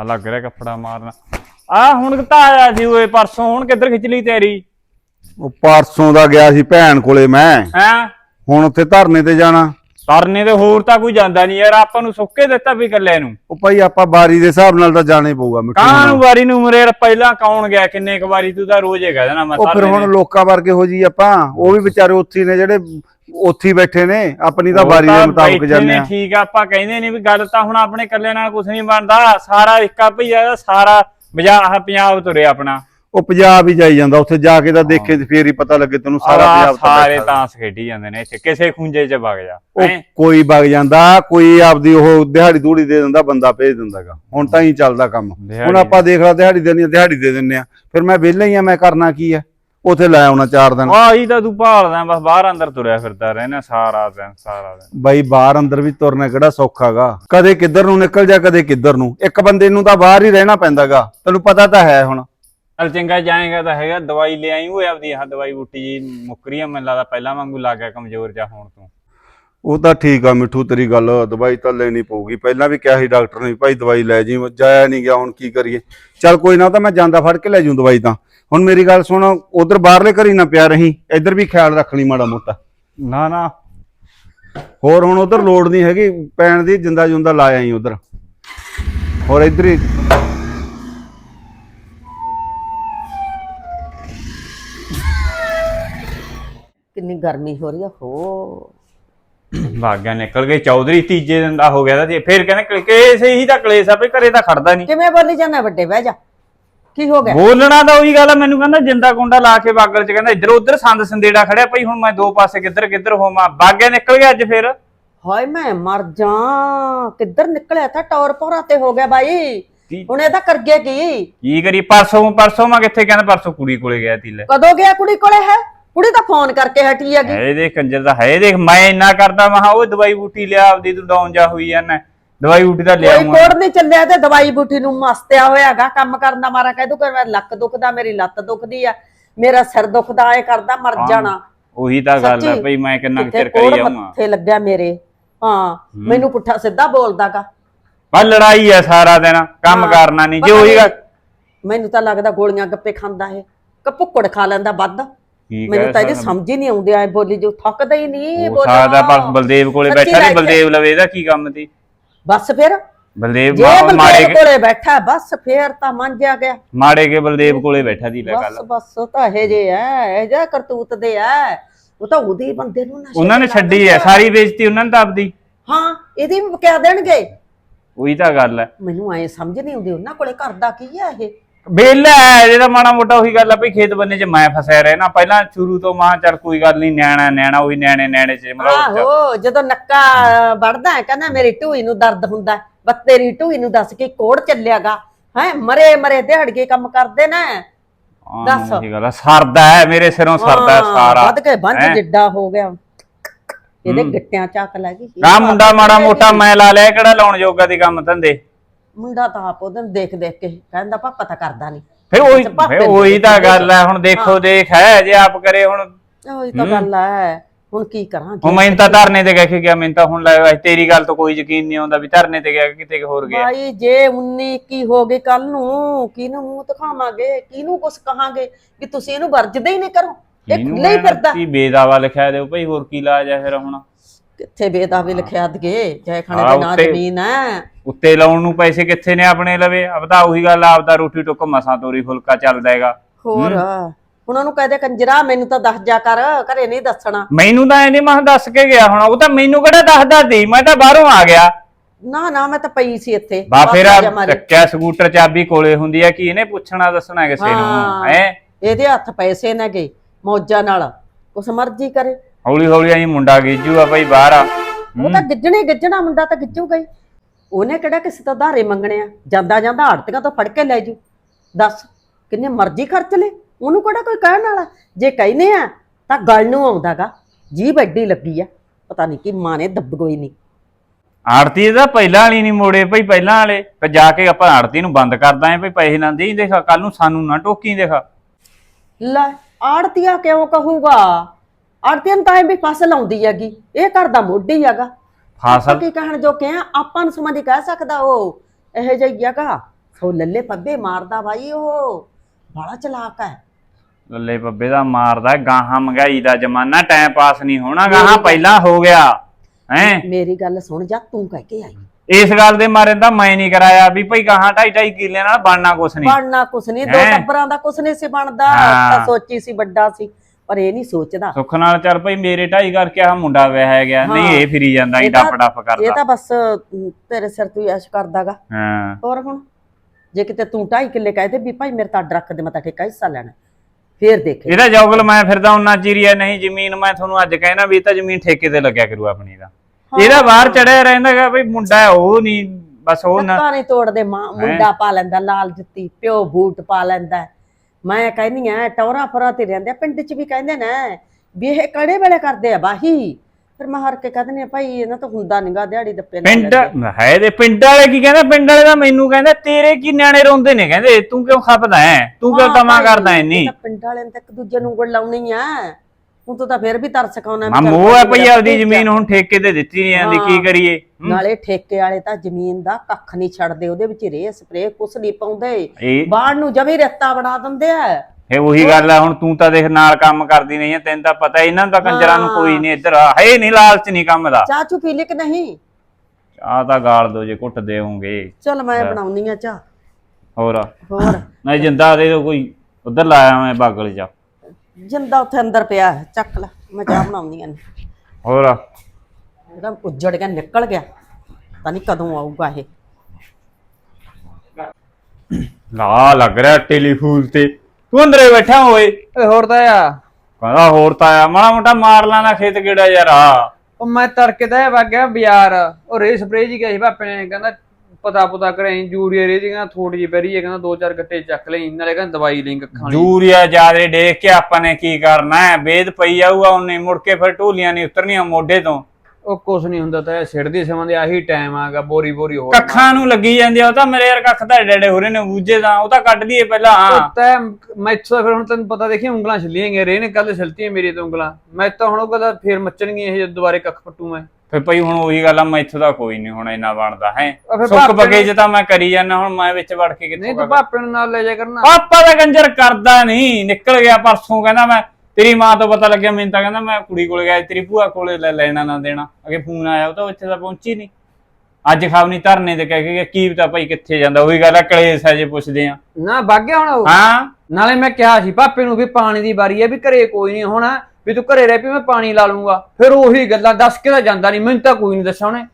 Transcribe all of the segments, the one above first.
ਆ ਲੱਗ ਰਿਹਾ ਕੱਪੜਾ ਮਾਰਨਾ। ਆ ਹੁਣ ਤਾਂ ਆਇਆ ਸੀ ਓਏ? ਪਰਸੋਂ ਹੁਣ ਕਿੱਧਰ ਖਿੱਚ ਲਈ ਤੇਰੀ? ਉਹ ਪਰਸੋਂ ਦਾ ਗਿਆ ਸੀ ਭੈਣ ਕੋਲੇ ਮੈਂ। ਹੈ? ਹੁਣ ਉੱਥੇ ਧਰਨੇ ਤੇ ਜਾਣਾ। ਕਰਨੇ ਤੇ ਹੋਰ ਤਾਂ ਕੋਈ ਜਾਂਦਾ ਨਹੀਂ ਯਾਰ ਆਪਾਂ ਨੂੰ ਸੁੱਕੇ ਦਿੱਤਾ ਵੀ ਇਕੱਲੇ ਨੂੰ। ਉਹ ਭਾਈ ਆਪਾਂ ਬਾਰੀ ਦੇ ਹਿਸਾਬ ਨਾਲ ਤਾਂ ਜਾਣਾ ਹੀ ਪਊਗਾ ਮਿੱਠੂ ਕਾਂ ਨੂੰ। ਵਾਰੀ ਨੂੰ ਮਰੇ ਪਹਿਲਾਂ ਕੌਣ ਗਿਆ ਕਿੰਨੇ ਕੁ ਵਾਰੀ ਤੂੰ ਤਾਂ ਰੋਜ਼ ਹੀ ਕਹਿ ਦੇਣਾ ਮੈਂ ਉਹ ਫਿਰ ਹੁਣ। ਲੋਕਾਂ ਵਰਗੇ ਹੋ ਜੀ ਆਪਾਂ। ਉਹ ਵੀ ਵਿਚਾਰੇ ਉੱਥੇ ਹੀ ਨੇ ਜਿਹੜੇ ਉੱਥੇ ਹੀ ਬੈਠੇ ਨੇ ਆਪਣੀ ਤਾਂ ਬਾਰੀ ਦੇ ਤਾਂ ਮੁਤਾਬਕ ਜਾਂਦੇ ਆ। ਠੀਕ ਆ ਆਪਾਂ ਕਹਿੰਦੇ ਨਹੀਂ ਵੀ ਗੱਲ ਤਾਂ ਹੁਣ ਆਪਣੇ ਇਕੱਲੇ ਨਾਲ ਕੁਝ ਨਹੀਂ ਬਣਦਾ ਸਾਰਾ ਇੱਕਾ ਭਈਆ ਦਾ ਸਾਰਾ ਬਜਾ ਆਹ ਪੰਜਾਬ ਤੁਰਿਆ ਆਪਣਾ। ਉਹ ਪੰਜਾਬ ਹੀ ਜਾਈ ਜਾਂਦਾ ਉੱਥੇ ਜਾ ਕੇ ਤਾਂ ਦੇਖੇ ਤੇ ਫੇਰ ਹੀ ਪਤਾ ਲੱਗੇ ਤੈਨੂੰ ਸਾਰਾ ਪੰਜਾਬ ਤਾਂ ਸਾਰੇ ਤਾਂਸ ਖੇਡੀ ਜਾਂਦੇ ਨੇ ਇੱਥੇ ਕਿਸੇ ਖੁੰਝੇ 'ਚ ਵਗ ਜਾ ਉਹ? ਕੋਈ ਵਗ ਜਾਂਦਾ ਕੋਈ ਆਪਦੀ ਉਹ ਦਿਹਾੜੀ ਦੂੜੀ ਦੇ ਦਿੰਦਾ ਬੰਦਾ ਭੇਜ ਦਿੰਦਾਗਾ ਹੁਣ ਤਾਂ ਹੀ। ਚੱਲਦਾ ਕੰਮ। ਹੁਣ। ਆਪਾਂ ਦੇਖ ਲਾ ਦਿਹਾੜੀ ਦੇਣੀ ਦਿਹਾੜੀ ਦੇ ਦਿੰਨੇ ਆ। ਫਿਰ ਮੈਂ ਵਿਹਲਾ ਹੀ ਆ ਮੈਂ ਕਰਨਾ ਕੀ ਆ? ਉੱਥੇ ਲੈ ਆਉਣਾ ਚਾਰ ਦਿਨ। ਆਹੀ ਤਾਂ ਤੂੰ ਭਾਲਦਾ ਬਸ ਬਾਹਰ ਅੰਦਰ ਤੁਰਿਆ ਫਿਰਦਾ ਰਹਿਣਾ ਸਾਰਾ ਦਿਨ ਸਾਰਾ ਦਿਨ। ਬਾਈ ਬਾਹਰ ਅੰਦਰ ਵੀ ਤੁਰਨਾ ਕਿਹੜਾ ਸੌਖਾਗਾ ਕਦੇ ਕਿੱਧਰ ਨੂੰ ਨਿਕਲ ਜਾ ਕਦੇ ਕਿੱਧਰ ਨੂੰ। ਇੱਕ ਬੰਦੇ ਨੂੰ ਤਾਂ ਬਾਹਰ ਹੀ ਰਹਿਣਾ ਪੈਂਦਾਗਾ ਤੈਨੂੰ ਪਤਾ ਤਾਂ ਹੈ ਹੁਣ। ਚਲ ਚੰਗਾ ਜਾਏਗਾ ਤਾਂ ਹੈਗਾ ਦਵਾਈ ਲੈ ਆਈ ਹੋਏ ਆਪਦੀ ਆਹ ਦਵਾਈ ਬੂਟੀ ਜੀ ਮੁੱਕਰੀ ਆ ਮੈਨੂੰ ਲੱਗਦਾ ਪਹਿਲਾਂ ਵਾਂਗੂ ਲੱਗ ਗਿਆ ਕਮਜ਼ੋਰ ਜਾ ਹੋਣ ਤੋਂ। ਉਹ ਤਾਂ ਠੀਕ ਆ ਮਿੱਠੂ ਤੇਰੀ ਗੱਲ ਦਵਾਈ ਤਾਂ ਲੈਣੀ ਪਊਗੀ। ਪਹਿਲਾਂ ਵੀ ਕਿਹਾ ਸੀ ਡਾਕਟਰ ਨੇ ਵੀ ਭਾਈ ਦਵਾਈ ਲੈ ਜੀ ਜਾਇਆ ਨਹੀਂ ਗਿਆ ਹੁਣ ਕੀ ਕਰੀਏ। ਚੱਲ ਕੋਈ ਨਾ ਉਹ ਤਾਂ ਮੈਂ ਜਾਂਦਾ ਫੜ ਕੇ ਲੈ ਜੂ ਦਵਾਈ ਤਾਂ। ਹੁਣ ਮੇਰੀ ਗੱਲ ਸੁਣ ਉਧਰ ਬਾਹਰਲੇ ਘਰੀ ਨਾ ਪਿਆ ਰਹੀਂ ਇੱਧਰ ਵੀ ਖਿਆਲ ਰੱਖ ਲਈ ਮਾੜਾ ਮੋਟਾ। ਨਾ ਨਾ। ਹੋਰ ਹੁਣ ਉਧਰ ਲੋੜ ਨਹੀਂ ਹੈਗੀ ਪੈਣ ਦੀ ਜਿੰਦਾ ਜੁੰਦਾ ਲਾਇਆ ਹੀ ਉਧਰ। ਹੋਰ ਇੱਧਰ ਹੀ। ਕਿੰਨੀ ਗਰਮੀ ਹੋ ਰਹੀ ਆ ਹੋ। ਭਾਗਿਆ ਨਿਕਲ ਗਏ ਚੌਧਰੀ ਤੀਜੇ ਦਿਨ ਦਾ ਹੋ ਗਿਆ ਤੇ ਫਿਰ ਕਹਿੰਦੇ ਕਲੇਸ਼ ਹੀ ਤਾਂ ਕਲੇਸ਼ ਆ ਭਈ ਘਰੇ ਤਾਂ ਖੜਦਾ ਨਹੀਂ। ਕਿਵੇਂ ਬੋਲੀ ਜਾਂਦਾ ਵੱਡੇ ਬਹਿ ਜਾ। ਕੀ ਹੋ ਗਿਆ? ਬੋਲਣਾ ਤਾਂ ਉਹੀ ਗੱਲ ਆ ਮੈਨੂੰ ਕਹਿੰਦਾ ਜਿੰਦਾ ਕੁੰਡਾ ਲਾ ਕੇ ਬਾਗਲ ਚ ਕਹਿੰਦਾ ਇੱਧਰ ਉੱਧਰ ਸੰਦ ਸੰਦੇੜਾ ਖੜਿਆ ਭਈ ਹੁਣ ਮੈਂ ਦੋ ਪਾਸੇ ਕਿੱਧਰ ਕਿੱਧਰ ਹੋਵਾਂ ਬਾਗਿਆ ਨਿਕਲ ਗਿਆ ਅੱਜ ਫਿਰ। ਹਾਏ ਮੈਂ ਮਰ ਜਾ ਕਿੱਧਰ ਨਿਕਲਿਆ ਤਾਂ ਟੌਰ ਪੋਰਾ ਤੇ ਹੋ ਗਿਆ ਬਾਈ। ਕੀ ਹੁਣ ਇਹ ਤਾਂ ਕਰ ਗਿਆ ਕੀ? ਕੀ ਕਰੀ ਪਰਸੋਂ ਪਰਸੋਂ ਮੈਂ ਕਿੱਥੇ ਕਹਿੰਦਾ ਪਰਸੋਂ ਕੁੜੀ ਕੋਲੇ ਗਿਆ ਤੀ ਲੈ ਕਦੋਂ ਗਿਆ ਕੁੜੀ ਕੋਲੇ ਹੈ? ਕੁੜੀ ਤਾਂ ਫੋਨ ਕਰਕੇ ਹਟੀ ਹੈਗੀ। ਹੈ ਦੇਖ ਕੰਜਰ ਦਾ ਹੈ ਦੇਖ ਮੈਂ ਇੰਨਾ ਕਰਦਾ ਮਹਾ ਉਹ ਦਵਾਈ ਬੂਟੀ ਲਿਆ ਆਪਦੀ ਤੂੰ ਡਾਊਨ ਜਾ ਹੋਈ ਜਾਂਦਾ। ਦਵਾਈ ਬੂਟੀ ਤਾਂ ਲਿਆ ਕੋਈ ਕੋੜ ਨਹੀਂ ਚੱਲਿਆ ਤੇ ਦਵਾਈ ਬੂਟੀ ਨੂੰ ਮਸਤਿਆ ਹੋਇਆਗਾ ਕੰਮ ਕਰਨ ਦਾ ਮਾਰਾ ਕਹਿ ਦੂ ਕਿ ਮੇਰਾ ਲੱਕ ਦੁਖਦਾ ਮੇਰੀ ਲੱਤ ਦੁਖਦੀ ਆ ਮੇਰਾ ਸਿਰ ਦੁਖਦਾ ਐ ਕਰਦਾ ਮਰ ਜਾਣਾ। ਉਹੀ ਤਾਂ ਗੱਲ ਹੈ ਸੱਚੀ। ਭਈ ਮੈਂ ਕਿੰਨਾ ਕੁ ਕਿੱਥੇ ਚਿਰ ਕੋੜ ਕਰੀ ਜਾਵਾਂ ਮੱਥੇ ਲੱਗਿਆ ਮੇਰੇ। ਹਾਂ ਮੈਨੂੰ ਪੁੱਠਾ ਸਿੱਧਾ ਬੋਲਦਾਗਾ। ਬਾ ਲੜਾਈ ਹੈ ਸਾਰਾ ਦਿਨ ਕੰਮ ਕਰਨਾ ਨਹੀਂ ਜੇ ਉਹੀ ਗੱਲ ਮੈਨੂੰ ਤਾਂ ਲੱਗਦਾ ਗੋਲੀਆਂ ਗੱਪੇ ਖਾਂਦਾ ਇਹ। ਕਪੁੱਕੜ ਖਾ ਲੈਂਦਾ ਵੱਧ। ਮੈਨੂੰ ਤਾਂ ਇਹਦੀ? ਸਮਝ ਹੀ ਨਹੀਂ ਆਉਂਦੀ ਐ ਬੋਲੀ ਜੋ ਥੱਕਦਾ ਹੀ ਨਹੀਂ ਸਕਦਾ ਪਰ ਬਲਦੇਵ ਕੋਲੇ ਸੱਚੀ ਬੈਠਾ ਨਹੀਂ ਬਲਦੇਵ ਲਵੇ ਇਹਦਾ ਕੀ ਕੰਮ ਸੀ? ਬਸ ਫਿਰ। ਬਲਦੇਵ ਜੇ ਮਾ- ਮਾੜੇ ਬਲਦੇਵ ਕੋਲੇ ਬੈਠਾ ਬਸ ਫੇਰ ਤਾਂ ਮੰਜਿਆ ਗਿਆ। ਮਾੜੇ ਕੇ ਬਲਦੇਵ ਕੋਲੇ ਬੈਠਾ ਸੀ ਲੈ ਬਸ ਗੱਲ। ਬਸ ਉਹ ਤਾਂ ਇਹ ਜੇ ਐ ਇਹ ਜਿਹਾ ਕਰਤੂਤ ਦੇ ਐ। ਉਹ ਤਾਂ ਉਹਦੇ ਬੰਦੇ ਨੂੰ ਨਸ਼ੇ ਉਹਨਾਂ ਨੇ ਲਾ ਛੱਡੀ ਦਿੰਦੇ ਆ। ਸਾਰੀ ਬੇਇੱਜ਼ਤੀ ਉਹਨਾਂ ਨੇ ਤਾਂ ਆਪਦੀ। ਹਾਂ ਇਹਦੀ ਵੀ ਕਹਿ ਦੇਣਗੇ। ਉਹੀ ਤਾਂ ਗੱਲ ਹੈ ਮੈਨੂੰ ਐ ਸਮਝ ਨਹੀਂ ਆਉਂਦੀ ਉਹਨਾਂ ਕੋਲੇ ਕਰਦਾ ਕੀ ਐ ਇਹ? ਬੇਲਾ ਹੈ ਜਿਹਦਾ ਮਾੜਾ ਮੋਟਾ ਉਹੀ ਗੱਲ ਆ ਭਈ ਖੇਤ ਬੰਨੇ ਚ ਮੈਂ ਫਸਿਆ ਰਹਿਣਾ। ਪਹਿਲਾਂ ਸ਼ੁਰੂ ਤੋਂ ਮਾਂ ਚੱਲ ਕੋਈ ਗੱਲ ਨਹੀਂ ਨਿਆਣਾ ਨਿਆਣਾ ਉਹੀ ਨਿਆਣੇ ਨਿਆਣੇ ਚ ਮਤਲਬ ਆਹੋ ਜਦੋਂ ਨੱਕਾ ਵੜਦਾ ਹੈ ਕਹਿੰਦਾ ਮੇਰੀ ਢੂਈ ਨੂੰ ਦਰਦ ਹੁੰਦਾ ਹੈ। ਬਸ ਤੇਰੀ ਢੂਈ ਨੂੰ ਦੱਸ ਕੇ ਕੋੜ ਚੱਲਿਆਗਾ। ਹੈ ਮਰੇ ਮਰੇ ਦਿਹਾੜੀਏ ਕੰਮ ਕਰਦੇ ਨਾ। ਦੱਸ। ਦੱਸ ਗੱਲ ਆ, ਸਰਦਾ ਹੈ ਮੇਰੇ ਸਿਰੋਂ ਸਰਦਾ ਹੈ ਹਾਂ, ਸਾਰਾ। ਵੱਧ ਕੇ ਬੰਝ ਹੈਂ? ਜਿੱਡਾ ਹੋ ਗਿਆ। ਇਹਦੇ ਗਿੱਟਿਆਂ ਚੱਕ ਲੈ ਗਈ। ਆ ਮੁੰਡਾ ਮਾੜਾ ਮੋਟਾ ਮੈਂ ਲਾ ਲਿਆ ਕਿਹੜਾ ਲਾਉਣ ਜੋਗਾ ਦੀ ਕੰਮ ਧੰਦੇ? ਮੁੰਡਾ ਤਾਂ ਆਪ ਉਹਦੇ ਨੂੰ ਦੇਖ ਦੇਖ ਕੇ ਕਹਿੰਦਾ ਪਾਪਾ ਤਾਂ ਕਰਦਾ ਨਹੀਂ ਫਿਰ ਉਹੀ ਅੱਛਾ, ਭਾਪੇ ਫਿਰ ਨੂੰ ਉਹੀ ਤਾਂ ਦੇਖੋ ਗੱਲ ਹੈ ਹੁਣ ਦੇਖੋ ਦੇਖ ਹੈ ਜੇ ਆਪ ਕਰੇ ਹੁਣ। ਉਹੀ ਤਾਂ ਗੱਲ ਹੈ ਹੁਣ ਕੀ ਕਰਾਂ ਹੁਣ ਮੈਂ ਤਾਂ ਧਰਨੇ ਤੇ ਕਹਿ ਕੇ ਗਿਆ ਮੈਨੂੰ ਤਾਂ ਹੁਣ ਲੱਗਦਾ ਤੇਰੀ ਗੱਲ ਤੋਂ ਕੋਈ ਯਕੀਨ ਨਹੀਂ ਆਉਂਦਾ ਵੀ ਧਰਨੇ ਤੇ ਗਿਆ ਕਿ ਕਿਤੇ ਹੋਰ ਗਿਆ। ਭਾਈ ਜੇ 19 ਕੀ ਹੋ ਗਏ ਕੱਲ ਨੂੰ ਕਿਹਨੂੰ ਮੂੰਹ ਦਿਖਾਵਾਂਗੇ ਕਿਹਨੂੰ ਕੁਛ ਕਹਾਂਗੇ ਕਿ ਤੁਸੀਂ ਇਹਨੂੰ ਵਰਜਦੇ ਹੀ ਨਹੀਂ ਕਰੋ? ਇਹ ਇਹਨੂੰ ਖੁੱਲੇ ਹੀ ਫਿਰਦਾ। ਕੀ ਬੇਦਾਵਾ ਲਿਖਿਆ ਦਿਓ ਭਈ ਹੋਰ ਕੀ ਇਲਾਜ ਹੈ ਫਿਰ ਹੁਣ? ਕਿੱਥੇ ਬੇਦਾ ਵੀ ਲਿਖਿਆ ਦਗੇ ਜੈ ਖਾਣੇ ਹਾਂ, ਦੇ ਨਾਂ ਉੱਤੇ- ਜ਼ਮੀਨ ਹੈ। ਉੱਤੇ ਲਾਉਣ ਨੂੰ ਪੈਸੇ ਕਿੱਥੇ ਨੇ ਆਪਣੇ ਲਵੇ? ਤਾਂ ਉਹੀ ਗੱਲ ਆ, ਆਪਦਾ ਰੋਟੀ ਟੁੱਕ ਮਸਾਂ ਤੋਰੀ ਫੁਲਕਾ ਚੱਲਦਾ ਹੈਗਾ। ਹੋਰ ਉਹਨੂੰ ਕਹਦੇ ਕੰਜਰਾ ਮੈਨੂੰ ਤਾਂ ਦੱਸ ਜਾ ਕਰ ਘਰੇ ਨਹੀਂ ਦੱਸਣਾ। ਮੈਨੂੰ ਤਾਂ ਇਹਨੇ ਮਹਾਂ ਦੱਸ ਕੇ ਗਿਆ ਹੁਣ ਉਹ ਤਾਂ ਮੈਨੂੰ ਕਿਹੜਾ ਦੱਸਦਾ ਸੀ ਮੈਂ ਤਾਂ ਬਾਹਰੋਂ ਆ ਗਿਆ। ਨਾ ਨਾ ਮੈਂ ਤਾਂ ਪਈ ਸੀ ਇੱਥੇ। ਬਾ ਫਿਰ ਜਾ ਮਾਰੀ। ਚੱਕਿਆ ਸਕੂਟਰ ਚਾਬੀ ਕੋਲੇ ਹੁੰਦੀ ਆ ਕੀ ਇਹਨੇ ਪੁੱਛਣਾ ਦੱਸਣਾ ਕਿਸੇ ਨੂੰ? ਹਾਂ। ਹੈ? ਇਹਦੇ ਹੱਥ ਪੈਸੇ ਨਾ ਗਏ ਮੌਜਾਂ ਨਾਲ। ਕੁਛ ਮਰਜ਼ੀ ਕਰੇ। ਹੌਲੀ ਹੌਲੀ ਆਈ ਮੁੰਡਾ ਗੀਜੂ ਆ ਭਾਈ ਬਾਹਰ ਆ। ਉਹ ਤਾਂ ਗਿੱਜਣੇ ਗਿੱਜਣਾ ਮੁੰਡਾ ਤਾਂ ਗਿੱਜੂਗਾ ਹੀ। ਉਹਨੇ ਕਿਹੜਾ ਕਿਸੇ ਤੋਂ ਧਾਰੇ ਮੰਗਣੇ ਆ? ਜਾਂਦਾ ਜਾਂਦਾ ਆੜਤੀਆਂ ਤੋਂ ਫੜ ਕੇ ਲੈ ਜੂ। ਦੱਸ ਕਿੰਨੇ ਮਰਜ਼ੀ ਖਰਚ ਲੈ ਉਹਨੂੰ ਕਿਹੜਾ ਕੋਈ ਕਹਿਣ ਵਾਲਾ? ਜੇ ਕਹਿੰਦੇ ਆ ਤਾਂ ਗੱਲ ਨੂੰ ਆਉਂਦਾਗਾ। ਜੀ ਵੱਡੀ ਲੱਗੀ ਆ। ਪਤਾ ਨਹੀਂ ਕਿ ਮਾਂ ਨੇ ਦੱਬਗੋਈ ਨਹੀਂ ਆੜਤੀ ਦਾ ਪਹਿਲਾਂ ਵਾਲੀ ਨਹੀਂ ਮੋੜੇ ਭਾਈ ਪਹਿਲਾਂ ਵਾਲੇ। ਫਿਰ ਜਾ ਕੇ ਆਪਾਂ ਆੜਤੀ ਨੂੰ ਬੰਦ ਕਰਦਾ ਆਂ ਭਾਈ ਪੈਸੇ ਨਾ ਦੇਈ ਦੇਖਾ ਕੱਲ ਨੂੰ ਸਾਨੂੰ ਨਾ ਟੋਕੀ ਦੇਖਾ। ਲੈ ਆੜਤੀਆ ਕਿਉਂ ਕਹੂਗਾ? ਆੜਤੀਆਂ ਤਾਂ ਐਂ ਵੀ ਫਸਲ ਆਉਂਦੀ ਹੈਗੀ। ਇਹ ਘਰ ਦਾ ਮੋਢੀ ਹੈਗਾ। ਆਪਾਂ ਫਸਲ ਕੀ ਕਹਿਣ ਜੋ ਕਿ ਆਪਾਂ ਨੂੰ ਸਮਾਂ ਦੀ ਕਹਿ ਸਕਦਾ ਉਹ। ਇਹੋ ਜਿਹਾ ਹੀ ਹੈਗਾ ਸੋ ਲੱਲੇ ਪੱਬੇ ਮਾਰਦਾ ਬਾਈ ਉਹ। ਬੜਾ ਚਲਾਕ ਹੈ ਲੱਲੇ ਬੱਬੇ ਦਾ ਮਾਰਦਾ ਗਾਹਾਂ ਮਹਿੰਗਾਈ ਦਾ ਜ਼ਮਾਨਾ ਟਾਈਮ ਪਾਸ ਨਹੀਂ ਹੋਣਾ ਗਾਹਾਂ ਪਹਿਲਾਂ ਹੋ ਗਿਆ। ਹੈ? ਮੇਰੀ ਗੱਲ ਸੁਣ ਜਾ ਤੂੰ ਕਹਿ ਕੇ ਆਈ। ਇਸ ਗੱਲ ਦੇ ਮਾਰੇ ਤਾਂ ਮੈਂ ਨਹੀਂ ਕਰਾਇਆ ਵੀ ਭਾਈ ਗਾਹਾਂ ਢਾਈ ਢਾਈ ਕਿੱਲੇ ਨਾਲ ਬਣਨਾ ਕੁਛ ਨਹੀਂ। ਬਣਨਾ ਕੁਛ ਨਹੀਂ ਦੋ ਹੈਂ? ਟੱਬਰਾਂ ਦਾ ਕੁਛ ਨਹੀਂ ਸੀ ਬਣਦਾ। ਹਾਂ। ਤਾਂ ਸੋਚੀ ਸੀ ਵੱਡਾ ਸੀ। ਪਰ ਇਹ ਨਹੀਂ ਸੋਚਦਾ। ਸੁੱਖ ਨਾਲ ਚੱਲ ਭਾਈ ਮੇਰੇ ਢਾਈ ਕਰਕੇ ਆ ਮੁੰਡਾ ਵਿਆਹਿਆ ਗਿਆ ਨਹੀਂ। ਇਹ ਫਿਰੀ ਜਾਂਦਾ ਹੀ ਇਹ ਤਾਂ- ਡੱਫ ਡੱਫ ਇਹ ਕਰਦਾ ਤਾਂ ਬਸ ਤੇਰੇ ਸਿਰ ਤੋਂ ਐਸ਼ ਕਰਦਾਗਾ। ਹਾਂ। ਹੋਰ ਹੁਣ? ਜੇ ਕਿਤੇ ਤੂੰ ਢਾਈ ਕਿੱਲੇ ਕਹਦੇ ਵੀ ਭਾਈ ਮੇਰੇ ਤਾਂ ਅੱਡ ਰੱਖ ਦੇ ਮੈਂ ਤਾਂ ਠੇਕਾ ਹਿੱਸਾ ਲੈਣਾ। ਫੇਰ ਦੇਖੇ। ਇਹਦਾ ਜੋਗਲ ਮੈਂ ਫਿਰਦਾ ਉਹਨਾਂ ਚੀਰੀਆ ਨਹੀਂ ਜ਼ਮੀਨ ਮੈਂ ਤੁਹਾਨੂੰ ਅੱਜ ਕਹਿਣਾ ਵੀ ਇਹ ਤਾਂ ਜ਼ਮੀਨ ਠੇਕੇ ਤੇ ਲੱਗਿਆ ਕਰੂ ਆਪਣੀ ਦਾ। ਇਹਦਾ ਬਾਹਰ ਚੜਿਆ ਰਹਿੰਦਾਗਾ ਵੀ ਮੁੰਡਾ ਉਹ ਨਹੀਂ ਬਸ ਉਹ ਨਾ ਤੋੜਦੇ ਮਾਂ ਮੁੰਡਾ ਪਾ ਲੈਂਦਾ ਲਾਲ ਜੁੱਤੀ ਪਿਓ ਬੂਟ ਪਾ ਲੈਂਦਾ। ਮੈਂ ਕਹਿੰਦੀ ਆ ਟੌਰਾ ਫਰਾ ਤੇ ਰਹਿੰਦੇ ਆ, ਪਿੰਡ 'ਚ ਵੀ ਕਹਿੰਦੇ ਨੇ ਵੀ ਇਹ ਕੜੇ ਵੇਲੇ ਕਰਦੇ ਆ ਬਾਹੀ। ਫਿਰ ਮੈਂ ਹਰ ਕੇ ਕਹਿੰਦੀ ਆ ਭਾਈ ਇਹਨਾਂ ਤੋਂ ਹੁੰਦਾ ਨਹੀਂਗਾ ਦਿਹਾੜੀ ਦੱਪੇ ਨਾਲ ਪਿੰਡ ਲੈਂਦੇ। ਹੈ ਦੇ ਪਿੰਡ ਵਾਲੇ ਕੀ ਕਹਿੰਦਾ ਪਿੰਡ ਵਾਲੇ ਦਾ ਮੈਨੂੰ ਕਹਿੰਦਾ ਤੇਰੇ ਕੀ ਨਿਆਣੇ ਰੋਂਦੇ ਨੇ? ਕਹਿੰਦੇ ਤੂੰ ਕਿਉਂ ਖਪਦਾ ਹੈ? ਤੂੰ ਕਿਉਂ ਹਾਂ ਤਮਾ ਭਾਈ, ਕਰਦਾ ਇਹ ਇੰਨੀ? ਤਾਂ ਪਿੰਡ ਵਾਲਿਆਂ ਨੇ ਤਾਂ ਇੱਕ ਦੂਜੇ ਨੂੰ ਗੁੜ ਲਾਉਣੀ ਆ। ਹੁਣ ਤੂੰ ਤਾਂ ਫਿਰ ਵੀ ਤਰਸ ਖਾਉਣਾ ਮਾ ਮੋਹ ਹੈ ਭਈ ਆਪਦੀ ਜ਼ਮੀਨ ਹੁਣ ਠੇਕੇ ਤੇ ਦਿੱਤੀ ਨਹੀਂ ਜਾਂਦੀ ਕੀ। ਕਰੀਏ? ਨਾਲੇ ਠੇਕੇ ਵਾਲੇ ਤਾਂ ਜ਼ਮੀਨ ਦਾ ਕੱਖ ਨਹੀਂ ਛੱਡਦੇ ਉਹਦੇ ਵਿੱਚ ਰੇ ਸਪਰੇ ਕੁਛ ਨਹੀਂ ਪਾਉਂਦੇ। ਬਾੜ ਨੂੰ ਜਮੀ ਰੇਤਾ ਬਣਾ ਦਿੰਦੇ ਆ। ਇਹ ਉਹੀ ਗੱਲ ਹੈ ਹੁਣ ਤੂੰ ਤਾਂ ਦੇਖ ਨਾਲ ਕੰਮ ਕਰਦੀ ਨਹੀਂ ਹੈ ਤੈਨੂੰ ਤਾਂ ਪਤਾ ਇਹਨਾਂ ਦਾ ਕੰਜਰਾਂ ਨੂੰ ਕੋਈ ਨਹੀਂ ਇੱਧਰ ਹੈ ਨਹੀਂ ਲਾਲਚ ਨਹੀਂ ਕੰਮ ਦਾ। ਚਾਹ ਚੂ ਪੀ ਲੈ ਕਿ ਨਹੀਂ? ਆ ਤਾਂ ਗਾਲ ਦੋ ਜੇ ਘੁੱਟ ਦੇਵੋਗੇ। ਚਲ ਮੈਂ ਬਣਾਉਣੀ ਆ ਚਾਹ। ਹੋਰ। ਹੋਰ? ਨਹੀਂ ਜਿੰਦਾ ਦੇ ਕੋਈ ਉਧਰ ਲਾਇਆ ਮੈਂ ਬਾਗਲ ਜਾ। ਜਿੰਦਾ ਉੱਥੇ ਅੰਦਰ ਪਿਆ ਹੈ, ਚੱਕ ਲੈ ਮੈਂ ਚਾਹ ਬਣਾਉਣੀ ਆ ਹੋਰ? ਇਹਦਾ ਉੱਜੜ ਗਿਆ ਨਿਕਲ ਗਿਆ। ਪਤਾ ਨਹੀਂ ਕਦੋਂ ਆਊਗਾ ਇਹ। ਲਾ ਲੱਗ ਰਿਹਾ ਟੈਲੀਫੋਨ ਤੇ। ਤੂੰ ਅੰਦਰੇ ਬੈਠਾ ਹੋਏ ਓਏ ਹੋਰ ਤਾਂ ਆ ਕਹਿੰਦਾ ਹੋਰ ਤਾਂ ਆ ਮਾੜਾ ਮੋਟਾ ਮਾਰ ਲੈਣਾ ਖੇਤ ਕਿਹੜਾ ਯਾਰ। ਆ ਉਹ ਮੈਂ ਤੜਕੇ ਦਾ ਵਗ ਗਿਆ ਬਾਜ਼ਾਰ। ਉਹ ਰੇ ਸਪਰੇ ਜੀ ਗਿਆ ਸੀ ਭਾਪੇ ਨੇ ਕਹਿੰਦਾ ਪਤਾ ਪੁਤਾ ਕਰੇ ਯੂਰੀਆ ਰੇ ਜੀ ਕਹਿੰਦਾ ਥੋੜੀ ਜਿਹੀ ਬੈਰੀ ਹੈ ਕਹਿੰਦਾ ਦੋ ਚਾਰ ਗੱਟੇ ਚੱਕ ਲਈ ਨਾਲੇ ਕਹਿੰਦਾ ਦਵਾਈ ਲਈ ਅੱਖਾਂ ਲਈ ਯੂਰੀਆ ਜਿਆਦੇ ਦੇਖ ਕੇ ਆਪਾਂ ਨੇ ਕੀ ਕਰਨਾ ਹੈ ਵੇਦ ਪਈ ਜਾਊਗਾ ਉਹਨੇ ਮੁੜ ਕੇ ਫਿਰ ਢੋਲੀਆਂ ਨਹੀਂ ਉਤਰਨੀਆਂ ਮੋਢੇ ਤੋਂ। ਉਹ ਕੁਛ ਨਹੀਂ ਹੁੰਦਾ ਤਾਂ ਸਿੜਦੀ ਸਮਾਂ ਦੇ ਆਹੀ ਟਾਈਮ ਆਗਾ ਬੋਰੀ ਬੋਰੀ ਹੋਰ ਕੱਖਾਂ ਨੂੰ ਲੱਗੀ ਜਾਂਦੀ ਆ ਉਹ ਤਾਂ ਮੇਰੇ ਯਾਰ ਕੱਖ ਤਾਂ ਏਡੇ ਹੋ ਰਹੇ ਨੇ ਬੂਝੇ ਦਾ ਉਹ ਤਾਂ ਕੱਢ ਦਈਏ ਪਹਿਲਾਂ ਤੈ ਮੈਂ ਇੱਥੋਂ ਦਾ ਫਿਰ ਹੁਣ ਤੈਨੂੰ ਪਤਾ ਦੇਖੀ ਉਂਗਲਾਂ ਛਿੱਲੀਆਂ ਗਈਆਂ ਰੇ ਨੇ ਕੱਲ ਛਿਲਤੀਆਂ ਮੇਰੀ ਤੋਂ ਉਂਗਲਾਂ। ਮੈਂ ਤਾਂ ਹੁਣ ਉਹ ਗੱਲ ਫੇਰ ਮੱਚਣਗੀਆਂ ਇਹ ਜਦ ਦੁਬਾਰੇ ਕੱਖ ਪੱਟੂ ਮੈਂ। ਫਿਰ ਭਈ ਹੁਣ ਉਹੀ ਗੱਲ ਆ ਮੈਥੋਂ ਦਾ ਕੋਈ ਨਹੀਂ ਹੁਣ ਇੰਨਾ ਬਣਦਾ ਹੈ? ਆ ਫਿਰ ਸੁੱਕ ਭਾਪੇ ਬਗੇ ਚ ਤਾਂ ਮੈਂ ਕਰੀ ਜਾਂਦਾ ਹੁਣ ਮੈਂ ਵਿੱਚ ਵੜ ਕੇ ਨਹੀਂ ਕਿੱਥੋਂ ਤੂੰ ਭਾਪੇ ਨੂੰ ਨਾਲ ਲੈ ਜਾ ਕਰਨਾ। ਪਾਪਾ ਦਾ ਕੰਜਰ ਕਰਦਾ ਨਹੀਂ ਨਿਕਲ ਗਿਆ ਪਰਸੋਂ ਕਹਿੰਦਾ ਮੈਂ ਤੇਰੀ ਮਾਂ ਤੋਂ ਪਤਾ ਲੱਗਿਆ ਮੈਨੂੰ ਤਾਂ ਕਹਿੰਦਾ ਮੈਂ ਕੁੜੀ ਕੋਲ ਗਿਆ ਤੇਰੀ ਭੂਆ ਕੋਲੇ ਲੈ ਲੈਣਾ ਨਾ ਦੇਣਾ ਅਗੇ ਫੋਨ ਆਇਆ ਉਹ ਤਾਂ ਇੱਥੇ ਤਾਂ ਪਹੁੰਚੀ ਨਹੀਂ ਅੱਜ ਖਾਵਨੀ ਧਰਨੇ ਤੇ ਕਹਿ ਕੇ ਗਿਆ, ਕੀ ਪਤਾ ਭਾਈ ਕਿੱਥੇ ਜਾਂਦਾ ਉਹੀ ਗੱਲ ਆ ਕਲੇਸ਼ ਆ ਜੇ ਪੁੱਛਦੇ ਆ। ਨਾ ਵਗ ਗਿਆ ਹੁਣ ਉਹ? ਹਾਂ। ਨਾਲੇ ਮੈਂ ਕਿਹਾ ਸੀ ਪਾਪੇ ਨੂੰ ਵੀ ਪਾਣੀ ਦੀ ਵਾਰੀ ਹੈ ਵੀ ਘਰੇ ਕੋਈ ਨਹੀਂ ਹੋਣਾ ਵੀ ਤੂੰ ਘਰੇ ਰਹਿ ਪਈ ਮੈਂ ਪਾਣੀ ਲਾ ਲੂੰਗਾ। ਫਿਰ ਉਹੀ ਗੱਲਾਂ ਦੱਸ ਕੇ ਤਾਂ ਜਾਂਦਾ ਨਹੀਂ ਮੈਨੂੰ ਤਾਂ ਕੋਈ ਨਹੀਂ ਦੱਸਿਆ ਉਹਨੇ।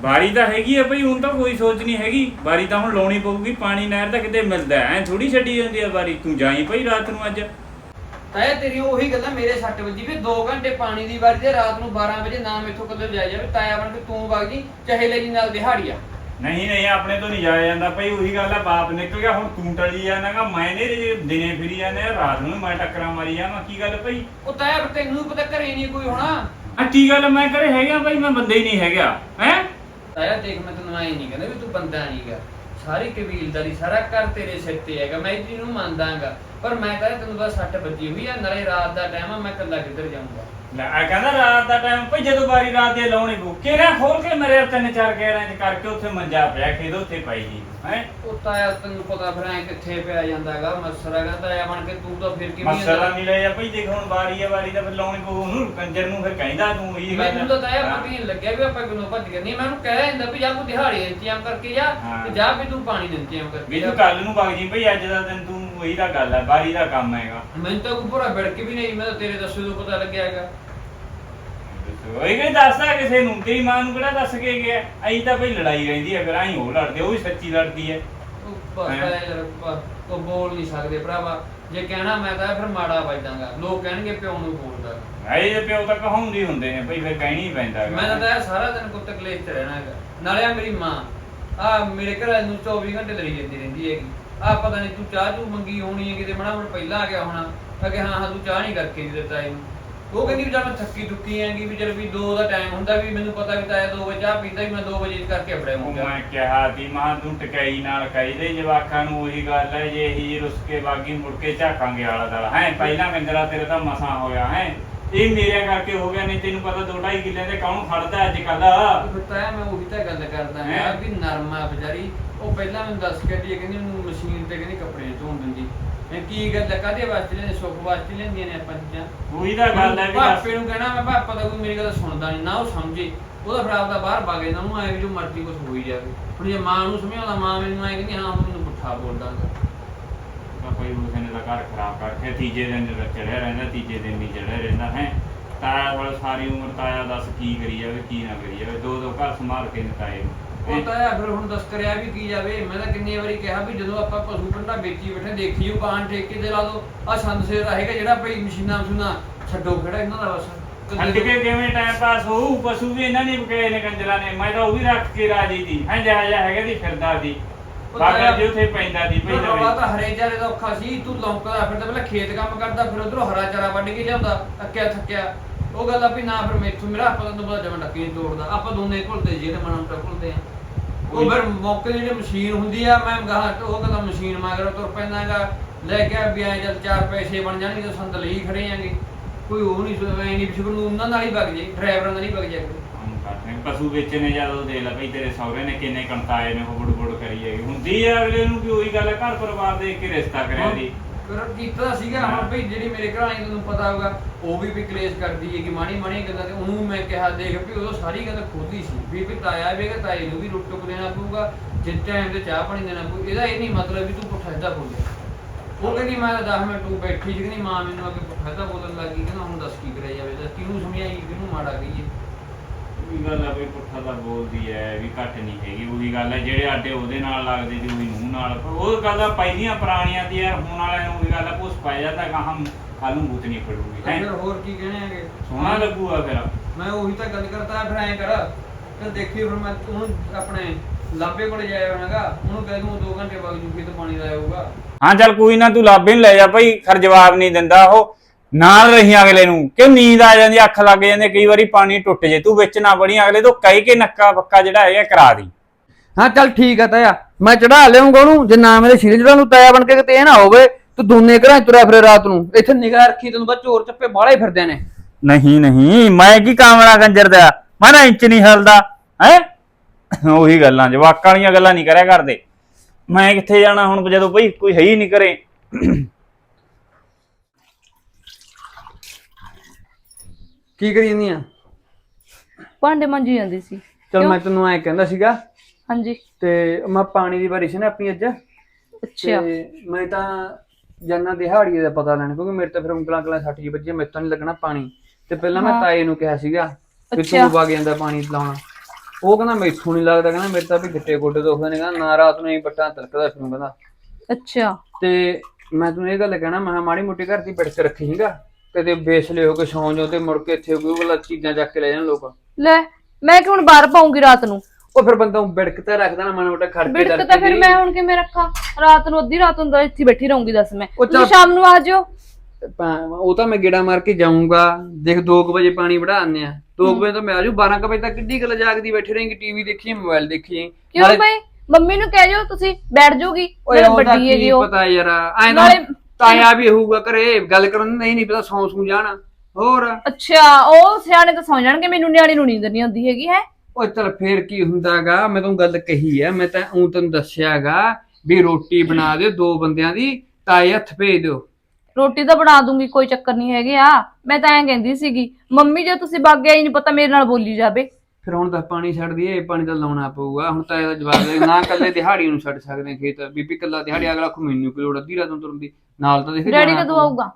ਬਾਰੀ ਤਾਂ ਹੈਗੀ ਆ ਭਾਈ ਹੁਣ ਤਾਂ ਕੋਈ ਸੋਚ ਨਹੀਂ ਹੈਗੀ। ਬਾਰੀ ਤਾਂ ਹੁਣ ਲਾਉਣੀ ਪਊਗੀ ਪਾਣੀ ਨਹਿਰ ਦਾ ਕਿਤੇ ਮਿਲਦਾ ਐ ਥੋੜੀ ਛੱਡੀ ਜਾਂਦੀ ਆ ਬਾਰੀ ਤੂੰ ਜਾਈ ਭਾਈ ਰਾਤ ਨੂੰ ਅੱਜ। ਤਾਇਆ ਤੇਰੀ ਉਹੀ ਗੱਲਾਂ ਮੇਰੇ ਸੱਟ ਵੱਜੀ ਵੀ 2 ਘੰਟੇ ਪਾਣੀ ਦੀ ਵਾਰੀ ਤੇ ਰਾਤ ਨੂੰ 12 ਵਜੇ ਨਾ ਮੈਥੋਂ ਕਦੋਂ ਜਾਇਆ ਜਾਵੇ? ਤਾਇਆ ਬਣ ਕੇ ਤੂੰ ਵਗ ਜੀ ਚਾਹੇ ਲੈ ਜੀ ਨਾਲ ਦਿਹਾੜੀਆ ਨਹੀਂ ਨਹੀਂ ਆਪਣੇ ਤੋਂ ਨਹੀਂ ਜਾਇਆ ਜਾਂਦਾ। ਭਾਈ ਉਹੀ ਗੱਲ ਆ ਬਾਪ ਨਿਕਲ ਗਿਆ ਹੁਣ ਤੂੰ ਟਲੀ ਜਾਣਾਗਾ ਮੈਂ ਨੇ ਦਿਨੇ ਫਿਰੀ ਜਾਂਦਾ ਰਾਤ ਨੂੰ ਮੈਂ ਟੱਕਰਾਂ ਮਾਰੀ ਜਾਵਾਂ ਕੀ ਗੱਲ ਭਾਈ? ਉਹ ਤਾਇਆ ਫਿਰ ਤੈਨੂੰ ਪਤਾ ਘਰੇ ਨਹੀਂ ਕੋਈ ਹੋਣਾ। ਆ ਕੀ ਗੱਲ ਮੈਂ ਕਰੇ ਹੈਗਾ ਭਾਈ ਮੈਂ ਬੰਦਾ ਹੀ ਨਹੀਂ ਹੈਗਾ ਹੈ? ਤਾਇਆ ਦੇਖ ਮੈਂ ਤੈਨੂੰ ਐਂ ਨਹੀਂ ਕਹਿੰਦਾ ਵੀ ਤੂੰ ਬੰਦਾ ਨਹੀਂਗਾ। ਸਾਰੀ ਕਬੀਲਦਾਰੀ ਸਾਰਾ ਘਰ ਤੇਰੇ ਸਿਰ ਤੇ ਹੈਗਾ ਮੈਂ ਇਹ ਚੀਜ਼ ਨੂੰ ਮੰਨਦਾਗਾ। ਪਰ ਮੈਂ ਕਹਿੰਦਾ ਤੈਨੂੰ ਬਸ ਸੱਟ ਵੱਜੀ ਹੋਈ ਆ ਨਾਲੇ ਰਾਤ ਦਾ ਟਾਈਮ ਆ ਮੈਂ ਇਕੱਲਾ ਕਿੱਧਰ ਜਾਊਂਗਾ? ਲੈ ਆ ਕਹਿੰਦਾ ਰਾਤ ਦਾ ਟਾਈਮ ਭਾਈ ਜਦੋਂ ਬਾਰੀ ਰਾਤ ਦੇ ਲਾਉਣੀ ਬੁੱਕੇ ਨਾ ਖੋਲ ਕੇ ਮੇਰੇ ਤਿੰਨ ਚਾਰ ਗੈਰਾਂ ਚ ਕਰਕੇ ਉੱਥੇ ਮੰਜਾ ਪਿਆ ਖੇਦ ਉੱਥੇ ਪਾਈ ਜੀ ਹੈ? ਉਹ ਤਾਇਆ ਤੈਨੂੰ ਪਤਾ ਫਿਰ ਐ ਕਿੱਥੇ ਪਿਆ ਜਾਂਦਾਗਾ ਮਸਰਾ ਹੈਗਾ ਤਾਇਆ ਬਣ ਕੇ ਤੂੰ ਤਾਂ ਫਿਰ ਕਿਵੇਂ ਮਸਲਾ ਨਹੀਂ ਲਿਆ ਭਾਈ ਦੇਖ ਹੁਣ ਬਾਰੀ ਆ ਬਾਰੀ ਦਾ ਫਿਰ ਲਾਉਣੀ ਪਊ ਉਹਨੂੰ ਕੰਜਰ ਨੂੰ ਫਿਰ ਕਹਿੰਦਾ ਤੂੰ ਇਹ ਮੈਨੂੰ ਤਾਂ। ਪਤਾ ਨਹੀਂ ਲੱਗਿਆ ਵੀ ਆਪਾਂ ਕਿਉਂ ਭੱਜ ਗਏ। ਨਹੀਂ ਮੈਂ ਉਹਨੂੰ ਕਹਿ ਦਿੰਦਾ ਵੀ ਜਾ ਤੂੰ ਦਿਹਾੜੀ ਦਾ ਇੰਤਜ਼ਾਮ ਕਰਕੇ ਜਾ। ਤੇ ਜਾ ਵੀ ਤੂੰ ਪਾਣੀ ਦਾ ਇੰਤਜ਼ਾਮ ਕਰਕੇ ਵੀ ਤੂੰ ਕੱਲ ਨੂੰ ਵਗ ਜੀ ਭਾਈ ਅੱਜ ਦਾ ਦਿਨ ਤੂੰ ਉਹੀ ਤਾਂ ਗੱਲ ਹੈ ਬਾਰੀ ਦਾ ਕੰਮ ਹੈਗਾ। ਮੈਨੂੰ ਤਾਂ ਕੋਈ ਭੁਰਾ ਬਿੜਕ ਵੀ ਨਹੀਂ ਮੈਂ ਤਾਂ ਤੇਰੇ ਦੱਸੇ ਤੋਂ ਪਤਾ ਲੱਗਿਆ ਹੈਗਾ। ਉਹੀ ਕੋਈ ਦੱਸਦਾ ਕਿਸੇ ਨੂੰ ਤੇਰੀ ਮਾਂ ਨੂੰ ਕਿਹੜਾ ਦੱਸ ਕੇ ਗਿਆ? ਐਂ ਤਾਂ ਭਾਈ ਲੜਾਈ ਰਹਿੰਦੀ ਹੈ ਫਿਰ ਐਂ ਉਹ ਲੜਦੇ ਉਹ ਵੀ ਸੱਚੀ ਲੜਦੀ ਹੈ? ਉਹ ਯਾਰ ਬੋਲ ਨਹੀਂ ਸਕਦੇ ਭਰਾਵਾ। ਜੇ ਕਹਿਣਾ ਮੈਂ ਤਾਂ ਫਿਰ ਮਾੜਾ ਵੱਜਦਾਗਾ। ਲੋਕ ਕਹਿਣਗੇ ਪਿਓ ਨੂੰ ਬੋਲਦਾ ਦੇ ਪਿਓ ਤਾਂ ਕਹਾਉਂਦੇ ਹੁੰਦੇ ਨੇ ਭਾਈ ਫਿਰ ਕਹਿਣੀ ਪੈਂਦਾ ਹੈਗਾ। ਮੈਂ ਤਾਂ ਤਾਇਆ ਸਾਰਾ ਦਿਨ ਕੁੱਤ ਕਲੇਸ਼ ਚ ਰਹਿਣਾ ਹੈਗਾ। ਨਾਲੇ ਆ ਮੇਰੀ ਮਾਂ। ਆ ਮੇਰੇ ਘਰ ਵਾਲੇ ਨੂੰ 24 ਘੰਟੇ ਲੜੀ ਜਾਂਦੀ ਰਹਿੰਦੀ ਹੈਗੀ। ਆ ਪਤਾ ਨਹੀਂ ਤੂੰ ਚਾਹ ਚੂ ਮੰਗੀ ਹੋਣੀ ਹੈ ਕਿਤੇ ਮੜਾ ਮੜ ਪਹਿਲਾਂ ਆ ਗਿਆ ਹੋਣਾ। ਅਗੇ ਹਾਂ ਹਾਂ ਤੂੰ ਚਾਹ ਨਹੀਂ ਕਰਕੇ ਨਹੀਂ ਦਿੱਤਾ ਇਹਨੂੰ। ਉਹ ਕਹਿੰਦੀ ਵੀ ਜਦ ਮੈਂ ਥੱਕੀ ਟੁੱਕੀ ਆਂਗੀ ਵੀ ਚਲ ਵੀ 2 ਦਾ ਟਾਈਮ ਹੁੰਦਾ ਵੀ ਮੈਨੂੰ ਪਤਾ ਵੀ ਤਾਇਆ 2 ਵਜੇ ਚਾਹ ਪੀਂਦਾ ਵੀ ਮੈਂ 2 ਵਜੇ ਕਰਕੇ ਆਪਣੇ ਉਹ ਮੁੰਡਾ ਮੈਂ ਕਿਹਾ ਤੀ ਮਾਂ ਤੂੰ ਟਕਾਈ ਨਾਲ ਕਹੀਦੇ ਜਵਾਕਾਂ ਨੂੰ ਉਹੀ ਗੱਲ ਹੈ ਜੇ ਇਹੀ ਰੁੱਸ ਕੇ ਬਾਗੀ ਮੁੜ ਕੇ ਝਾਕਾਂਗੇ ਆਲਾ ਦਾਲਾ। ਹੈ ਪਹਿਲਾਂ ਕੰਜਰਾ ਤੇਰੇ ਤਾਂ ਮਸਾਂ ਹੋਇਆ ਹੈ। ਇਹ ਮੇਰੇ ਕਰਕੇ ਹੋ ਗਿਆ ਨਹੀਂ ਤੈਨੂੰ ਪਤਾ ਦੋ ਢਾਈ ਕਿੱਲੇ ਤੇ ਕੌਣ ਖੜਦਾ ਅੱਜ ਕੱਲ ਤਾਇਆ ਮੈਂ ਉਹੀ ਤਾਂ ਗੱਲ ਕਰਦਾ ਹੈਂ? ਹਾਂ। ਵੀ ਨਰਮਾ ਵਿਚਾਰੀ ਉਹ ਪਹਿਲਾਂ ਮੈਨੂੰ ਦੱਸ ਕੇ ਦੀ ਕਹਿੰਦੀ ਮੈਨੂੰ ਮਸ਼ੀਨ ਤੇ ਕਹਿੰਦੀ ਕੱਪੜੇ ਕੀ ਗੱਲ ਹੈ ਕਾਹਦੇ ਵਾਸਤੇ ਲੈਂਦੇ? ਸੁੱਖ ਵਾਸਤੇ ਲੈਂਦੀਆਂ ਨੇ ਆਪਾਂ ਚੀਜ਼ਾਂ? ਉਹੀ ਤਾਂ ਗੱਲ ਹੈ ਵੀ ਪਾਪੇ ਨੂੰ ਕਹਿਣਾ ਮੈਂ ਪਾਪਾ ਦਾ ਕੋਈ ਮੇਰੀ ਗੱਲ ਸੁਣਦਾ ਨਹੀਂ ਨਾ ਉਹ ਸਮਝੇ। ਉਹਦਾ ਫਿਰ ਆਪਦਾ ਬਾਹਰ ਭਾਗੇ ਨਾ ਉਹਨੂੰ ਐ ਵੀ ਜੋ ਮਰਜ਼ੀ ਕੁਝ ਹੋਈ ਜਾਵੇ। ਹੁਣ ਜੇ ਮਾਂ ਨੂੰ ਸਮਝਾਉਂਦਾ ਮਾਂ ਮੈਨੂੰ ਐ ਕਹਿੰਦੀ ਹਾਂ ਉਹ ਮੈਨੂੰ ਪੁੱਠਾ ਬੋਲਦਾ ਕੋਈ ਉਸ ਨੇ ਦਾ ਘਰ ਖਰਾਬ ਕਰਕੇ ਤੀਜੇ ਦਿਨ ਚੜਿਆ ਰਹਿੰਦਾ ਤੀਜੇ ਦਿਨ ਨਹੀਂ ਚੜਿਆ ਰਹਿੰਦਾ ਹੈ। ਤਾਇਆ ਵਾਲਾ ਸਾਰੀ ਉਮਰ ਤਾਇਆ ਦੱਸ ਕੀ ਕਰੀ ਜਾਵੇ ਕੀ ਨਾ ਕਰੀ ਜਾਵੇ ਦੋ ਦੋ ਘਰ ਸੰਭਾਲ ਕੇ ਨੇ ਤਾਏ ਨੂੰ। ਉਹ ਤਾਂ ਹੈ ਫਿਰ ਹੁਣ ਦੱਸ ਕਰਿਆ ਵੀ ਕੀ ਜਾਵੇ। ਮੈਂ ਤਾਂ ਕਿੰਨੀ ਵਾਰੀ ਕਿਹਾ ਵੀ ਜਦੋਂ ਆਪਾਂ ਪਸ਼ੂ ਪੰਡਾ ਵੇਚੀ ਬੈਠੇ ਦੇਖੀਓ ਬਾਣ ਠੇਕੇ ਤੇ ਲਾ ਦੋ। ਆ ਸੰਦ ਸੇਰ ਰਹੇਗਾ ਜਿਹੜਾ ਭਈ ਮਸ਼ੀਨਾਂ ਮਸ਼ੂਨਾਂ ਛੱਡੋ ਖੜਾ ਇਹਨਾਂ ਦਾ ਬਸ। ਛੱਡ ਕੇ ਕਿਵੇਂ ਟਾਈਮ ਪਾਸ ਹੋਊ ਪਸ਼ੂ ਵੀ ਇਹਨਾਂ ਨੇ ਬਕੇ ਨੇ ਕੰਜਰਾਂ ਨੇ। ਮੈਂ ਤਾਂ ਉਹ ਵੀ ਰੱਖ ਕੇ ਰਾਜੀ ਦੀ ਹਾਂ ਜਾ ਜਾ ਹੈਗਾ ਦੀ ਫਿਰਦਾ ਦੀ ਤਾਇਆ- ਜੀ ਉੱਥੇ ਪੈਂਦਾ ਦੀ ਪੈਂਦਾ ਤਾਂ ਹਰੇ ਜਾਰੇ ਦਾ ਔਖਾ ਸੀ ਤੂੰ ਲੌਂਕਦਾ ਫਿਰਦਾ ਪਹਿਲਾਂ ਖੇਤ ਕੰਮ ਕਰਦਾ ਫਿਰ ਉਧਰੋਂ ਹਰਾ ਚਾਰਾ ਵੱਢ ਕੇ ਲਿਆਉਂਦਾ ਅੱਕਿਆ ਥੱਕਿਆ। ਉਹ ਗੱਲ ਆ ਵੀ ਨਾ ਫਿਰ ਮੈਥੋਂ ਮੇਰਾ ਆਪਾਂ ਤਾਂ ਬੜਾ ਜਮਾ ਡੱਕੀ ਤੋੜਦਾ। ਆਪਾਂ ਦੋਨੇ ਘੁਲਦੇ ਜੀ ਤੇ ਮਨਾਂ ਟਾ ਘੁਲਦੇ ਆ। ਉਹ ਫਿਰ ਮੌਕੇ ਦੀ ਜਿਹੜੀ ਮਸ਼ੀਨ ਹੁੰਦੀ ਆ ਮੈਂ ਗਾਹ ਉਹ ਕਹਿੰਦਾ ਮਸ਼ੀਨ ਮਗਰ ਤੁਰ ਪੈਂਦਾਗਾ ਲੈ ਕੇ ਵੀ ਐ ਜਦ ਚਾਰ ਪੈਸੇ ਬਣ ਜਾਣਗੇ ਤਾਂ ਸੰਦ ਲਈ ਖੜੇ ਆਂਗੇ। ਕੋਈ ਉਹ ਨਹੀਂ ਸੋਚਦਾ ਐ ਨਹੀਂ ਪਿਛੂ ਨੂੰ ਉਹਨਾਂ ਨਾਲ ਹੀ ਵਗ ਜੇ ਡਰਾਈਵਰਾਂ ਨਾਲ ਹੀ ਵਗ ਜਾ ਕੰਮ ਕਰਦੇ ਨੇ। ਪਸ਼ੂ ਵੇਚਣੇ ਜਦੋਂ ਦੇ ਲਾ ਭਈ ਤੇਰੇ ਸਹੁਰੇ ਨੇ ਕਿੰਨੇ ਕਣਤਾਏ ਨੇ ਉਹ ਬੁੜ ਬੁੜ ਕਰੀ ਹੈਗੀ। ਹੁੰਦੀ ਆ ਅਗਲੇ ਨੂੰ ਵੀ ਉਹੀ ਗੱਲ ਹੈ ਘਰ ਪਰਿਵਾਰ ਦੇਖ ਕੇ ਰਿਸ਼ਤਾ ਕਰਿਆ ਦੀ। ਫਿਰ ਕੀਤਾ ਸੀਗਾ ਹੁਣ ਭਈ ਜਿਹੜੀ ਮੇਰੇ ਘਰ ਵਾਲੀ ਤੁਹਾਨੂੰ ਪਤਾ ਹੋਊਗਾ ਉਹ ਵੀ ਵੀ ਕਲੇਸ਼ ਕਰਦੀ ਹੈ ਕਿ ਮਾੜੀ ਮਾੜੀ ਗੱਲਾਂ ਤੇ ਉਹਨੂੰ ਮੈਂ ਕਿਹਾ ਦੇਖ ਵੀ ਉਦੋਂ ਸਾਰੀ ਗੱਲ ਖੋਦੀ ਸੀ ਵੀ ਵੀ ਤਾਇਆ ਵੇਗਾ ਤਾਏ ਨੂੰ ਵੀ ਰੋਟੀ ਟੁੱਕ ਦੇਣਾ ਪਊਗਾ ਜਿਸ ਟਾਈਮ ਤੇ ਚਾਹ ਪਾਣੀ ਦੇਣਾ ਪਊ ਇਹਦਾ ਇਹ ਨਹੀਂ ਮਤਲਬ ਵੀ ਤੂੰ ਪੁੱਠਾ ਸਿੱਧਾ ਬੋਲਿਆ। ਉਹ ਕਹਿੰਦੀ ਮੈਂ ਤਾਂ 10 ਮਿੰਟ ਤੂੰ ਬੈਠੀ ਸੀ ਕਹਿੰਦੀ ਮਾਂ ਮੈਨੂੰ ਅੱਗੇ ਪੁੱਠਾ ਸਿੱਧਾ ਬੋਲਣ ਲੱਗੀ ਕਹਿੰਦਾ ਹੁਣ ਦੱਸ ਕੀ ਕਰਿਆ ਜਾਵੇ ਦੱਸ ਕਿਹਨੂੰ ਸਮਝਾਈ ਕਿਹਨੂੰ ਮਾੜਾ ਕਹੀਏ। ਉਹੀ ਗੱਲ ਆ ਵੀ ਪੁੱਠਾ ਤਾਂ ਬੋਲਦੀ ਐ ਵੀ ਘੱਟ ਨਹੀਂ ਹੈਗੀ ਉਹੀ ਗੱਲ ਹੈ ਜਿਹੜੇ ਆਡੇ ਉਹਦੇ ਨਾਲ ਲੱਗਦੇ ਜੀ ਉਹੀ ਨੂੰ ਨਾਲ। ਪਰ ਉਹ ਗੱਲ ਪਹਿਲੀਆਂ ਪੁਰਾਣੀਆਂ ਦੀ ਯਾਰ ਹੁਣ ਵਾਲਿਆਂ ਨੂੰ ਉਹੀ ਗੱਲ ਆ ਪੁੱਛ ਪਾਇਆ ਜਾਂਦਾ ਕਹਾਂ ਕੱਲ ਨੂੰ ਬੂਤ ਨਹੀਂ ਫੜੂਗੀ ਤੇ ਹੈਂ? ਫਿਰ ਹੋਰ ਕੀ ਕਹਿਣੇ ਹੈਗੇ? ਸੋਹਣਾ ਲੱਗੂਗਾ ਫਿਰ। ਮੈਂ ਉਹੀ ਤਾਂ ਗੱਲ ਕਰਦਾ ਫਿਰ ਐਂ ਕਰ ਤੇ ਦੇਖੀ ਫਿਰ ਮੈਂ ਉਹਨੂੰ ਆਪਣੇ ਲਾਬੇ ਕੋਲੇ ਜਾਇਆ ਹੋਣਾਗਾ ਉਹਨੂੰ ਕਹਿ ਦੂੰ 2 ਘੰਟੇ ਬਾਅਦ ਜੂ ਤੇ ਪਾਣੀ ਲਾਇਆ ਹੋਊਗਾ। ਹਾਂ ਚੱਲ ਕੋਈ ਨਾ ਤੂੰ ਲਾਭੇ ਨੂੰ ਲੈ ਜਾ ਭਾਈ ਖਰ ਜਵਾਬ ਨਹੀਂ ਦਿੰਦਾ ਉਹ। ਨਾਲ ਰਹੀ ਅਗਲੇ ਨੂੰ ਕਿਉਂ ਨੀਂਦ ਆ ਜਾਂਦੀ ਅੱਖ ਲੱਗ ਜਾਂਦੀ ਕਈ ਵਾਰੀ ਪਾਣੀ ਟੁੱਟ ਜੇ ਤੂੰ ਵਿੱਚ ਨਾ ਬਣੀ ਅਗਲੇ ਤੋਂ ਕਹਿ ਕੇ ਨੱਕਾ ਪੱਕਾ ਜਿਹੜਾ ਹੈਗਾ ਕਰਾ ਦੀ। ਹਾਂ ਚੱਲ ਠੀਕ ਆ ਤਾਇਆ। ਮੈਂ ਚੜਾ ਲਿਆਉਂਗਾ ਉਹਨੂੰ ਜੇ ਨਾ ਮੇਰੇ ਸਿਰੇ ਜਿਹੜਾ ਨੂੰ ਤਾਇਆ ਬਣ ਕੇ ਕਿਤੇ ਇਹ ਨਾ ਹੋਵੇ ਤੂੰ ਦੋਨੇ ਘਰਾਂ 'ਚ ਤੁਰਿਆ ਫਿਰੇ ਰਾਤ ਨੂੰ। ਇੱਥੇ ਨਿਗਾਹ ਰੱਖੀ ਤੈਨੂੰ ਬਸ ਚੋਰ ਚੱਪੇ ਬਾਹਲੇ ਫਿਰਦੇ ਨੇ। ਨਹੀਂ ਨਹੀਂ ਮੈਂ ਕੀ ਕਾਮਲਾ ਕੰਜਰ ਦਾ ਮੈਂ ਨਾ ਇੰਚ ਨਹੀਂ ਹਿਲਦਾ ਹੈ? ਉਹੀ ਗੱਲਾਂ ਜਵਾਕਾਂ ਵਾਲੀਆਂ ਗੱਲਾਂ ਨਹੀਂ ਕਰਿਆ ਕਰਦੇ। ਮੈਂ ਕਿੱਥੇ ਜਾਣਾ ਹੁਣ ਜਦੋਂ ਭਈ ਕੋਈ ਹੈ ਹੀ ਨਹੀਂ ਕਰੇ ਕੀ ਕਰੀ ਜਾਂਦੀ ਆ? ਭਾਂਡੇ ਮਾਂਜੀ ਜਾਂਦੀ ਸੀ। ਚਲ ਮੈਂ ਤੈਨੂੰ ਐ ਕਹਿੰਦਾ ਸੀਗਾ ਹਾਂਜੀ। ਤੇ ਮੈਂ ਪਾਣੀ ਦੀ ਵਾਰੀ ਸੀ ਨਾ ਆਪਣੀ ਅੱਜ। ਅੱਛਾ। ਤੇ ਮੈਂ ਤਾਂ ਜਾਨਾ ਦਿਹਾੜੀ ਦਾ ਪਤਾ ਲੈਣ ਕਿਉਂਕਿ ਮੇਰੇ ਤਾਂ ਫਿਰ ਉਂਗਲਾਂ ਸੱਟ ਜੀ ਵੱਜੀ ਮੇਰੇ ਤਾਂ ਨਹੀਂ ਲੱਗਣਾ ਪਾਣੀ। ਤੇ ਪਹਿਲਾਂ ਮੈਂ। ਤਾਏ ਨੂੰ ਕਿਹਾ ਸੀਗਾ ਅੱਛਾ। ਤੂੰ ਵਗ ਜਾਂਦਾ ਪਾਣੀ ਲਾਉਣਾ ਉਹ ਕਹਿੰਦਾ ਮੈਥੋਂ ਨਹੀਂ ਲੱਗਦਾ ਕਹਿੰਦਾ ਮੇਰੇ ਤਾਂ ਵੀ ਗਿੱਟੇ ਗੋਡੇ ਦੁਖਦੇ ਨੇ ਕਹਿੰਦਾ ਨਾ ਰਾਤ ਨੂੰ ਹੀ ਬੱਟਾਂ ਤਲਕਦਾ ਫਿਰੂ ਕਹਿੰਦਾ। ਅੱਛਾ। ਤੇ ਮੈਂ ਤੈਨੂੰ ਇਹ ਗੱਲ ਕਹਿਣਾ ਮੈਂ ਕਿਹਾ ਮਾੜੀ ਮੋਟੀ ਘਰ ਦੀ ਬਿੜਕ ਰੱਖੀ ਸੀਗਾ ਕਦੇ ਬੇਸਲੇ ਹੋ ਕੇ ਸੌਂ ਜਾਓ ਤੇ ਮੁੜ ਕੇ ਇੱਥੇ ਕੋਈ ਗਲਾ ਚੀਜ਼ਾਂ ਚੱਕ ਕੇ ਲੈ ਜਾਣ ਲੋਕ। ਲੈ ਮੈਂ ਕਿ ਹੁਣ ਬਾਹਰ ਪਾਉਂਗੀ ਰਾਤ ਨੂੰ? ਉਹ ਫਿਰ ਬੰਦਾ ਬਿੜਕ ਤਾਂ ਰੱਖਦਾ ਨਾ ਮਾੜਾ ਮੋਟਾ ਕੇ ਬਿੜਕ ਤਾਂ ਫਿਰ। ਮੈਂ ਹੁਣ ਕਿਵੇਂ ਰੱਖਾਂ? ਰਾਤ ਨੂੰ ਅੱਧੀ ਰਾਤ ਹੁੰਦਾ ਇੱਥੇ ਬੈਠੀ ਰਹੂੰਗੀ ਦੱਸ ਮੈਂ। ਉਹ ਤੁਸੀਂ ਸ਼ਾਮ ਨੂੰ ਆ ਜਾਓ ਉਹ ਤਾਂ ਮੈਂ ਗੇੜਾ ਮਾਰ ਕੇ ਜਾਊਂਗਾ। ਦੇਖ 2 ਵਜੇ ਪਾਣੀ ਵੜਾ ਆਨੇ ਆ। 2 ਵਜੇ ਤੋਂ ਮੈਂ ਆਜੂ 12 ਵਜੇ ਤੱਕ ਕਿੱਡੀ ਗੱਲ ਜਾਗਦੀ ਬੈਠੀ ਰਹੇਂਗੀ ਟੀਵੀ ਦੇਖੀ ਮੋਬਾਈਲ ਦੇਖੀ ਕਿਉਂ ਬਈ? ਮੰਮੀ ਨੂੰ ਕਹਿ ਜਾਓ ਤੁਸੀਂ ਬੈਠ ਜਾਓਗੀ। ਓਏ ਨਾਲੇ ਉਹਦਾ ਵੱਡੀ ਹੈਗੀ ਕੀ ਉਹ। ਪਤਾ ਯਾਰ ਐ ਨਾ ਨਾਲੇ- ਤਾਇਆ ਵੀ ਹੋਊਗਾ ਘਰੇ। ਗੱਲ ਕਰਨ ਨਹੀਂ ਨਹੀਂ ਪਤਾ ਸੌਂ ਸੂ ਜਾਣਾ। ਹੋਰ? ਅੱਛਾ ਉਹ ਸਿਆਣੇ ਤਾਂ ਸੌਂ ਜਾਣਗੇ। ਮੈਨੂੰ ਨਿਆਣੀ ਨੂੰ ਨੀਂਦ ਨਹੀਂ ਆਉਂਦੀ ਹੈਗੀ ਹੈ? ਓਏ ਚਲ ਫੇਰ ਕੀ ਹੁੰਦਾਗਾ? ਮੈਂ ਤੁਹਾਨੂੰ ਗੱਲ ਕਹੀ ਐ ਮੈਂ ਤਾਂ ਉਹ ਤੈਨੂੰ ਦੱਸਿਆਗਾ ਵੀ ਰੋਟੀ ਬਣਾ ਦਿਓ ਦੋ ਬੰਦਿਆਂ ਦੀ ਤਾਏ ਹੱਥ ਭੇਜ ਦਿਓ। ਰੋਟੀ ਤਾਂ ਬਣਾ ਦੂੰਗੀ ਕੋਈ ਚੱਕਰ ਨਹੀਂ ਹੈਗੇ ਆ। ਮੈਂ ਤਾਂ ਐਂ ਕਹਿੰਦੀ ਸੀਗੀ ਮੰਮੀ ਜੇ ਤੁਸੀਂ ਵਗ ਗਏ ਹੀ ਨਹੀਂ ਪਤਾ ਮੇਰੇ ਨਾਲ ਬੋਲੀ ਜਾਵੇ। ਫਿਰ ਹੁਣ ਤਾਂ ਪਾਣੀ ਛੱਡ ਦਈਏ ਪਾਣੀ ਤਾਂ ਲਾਉਣਾ ਪਊਗਾ। ਹੁਣ ਤਾਂ ਇਹਦਾ ਜਵਾਬ ਦੇ ਨਾ ਕੱਲੇ ਦਿਹਾੜੀ ਨੂੰ ਛੱਡ ਸਕਦੇ ਖੇਤ। ਬੀਬੀ ਕੱਲਾ ਦਿਹਾੜੀ ਅਗਲਾ ਖੂ ਮੈਨੂੰ ਲੋੜ ਅੱਧੀ ਰਾਤ ਨੂੰ ਤੁਰਨ ਦੀ। ਨਾਲ ਤਾਂ ਦੇਖ ਡੈਡੀ ਜਾਣਾ ਕਦੋਂ ਪਊ। ਆਊਗਾ?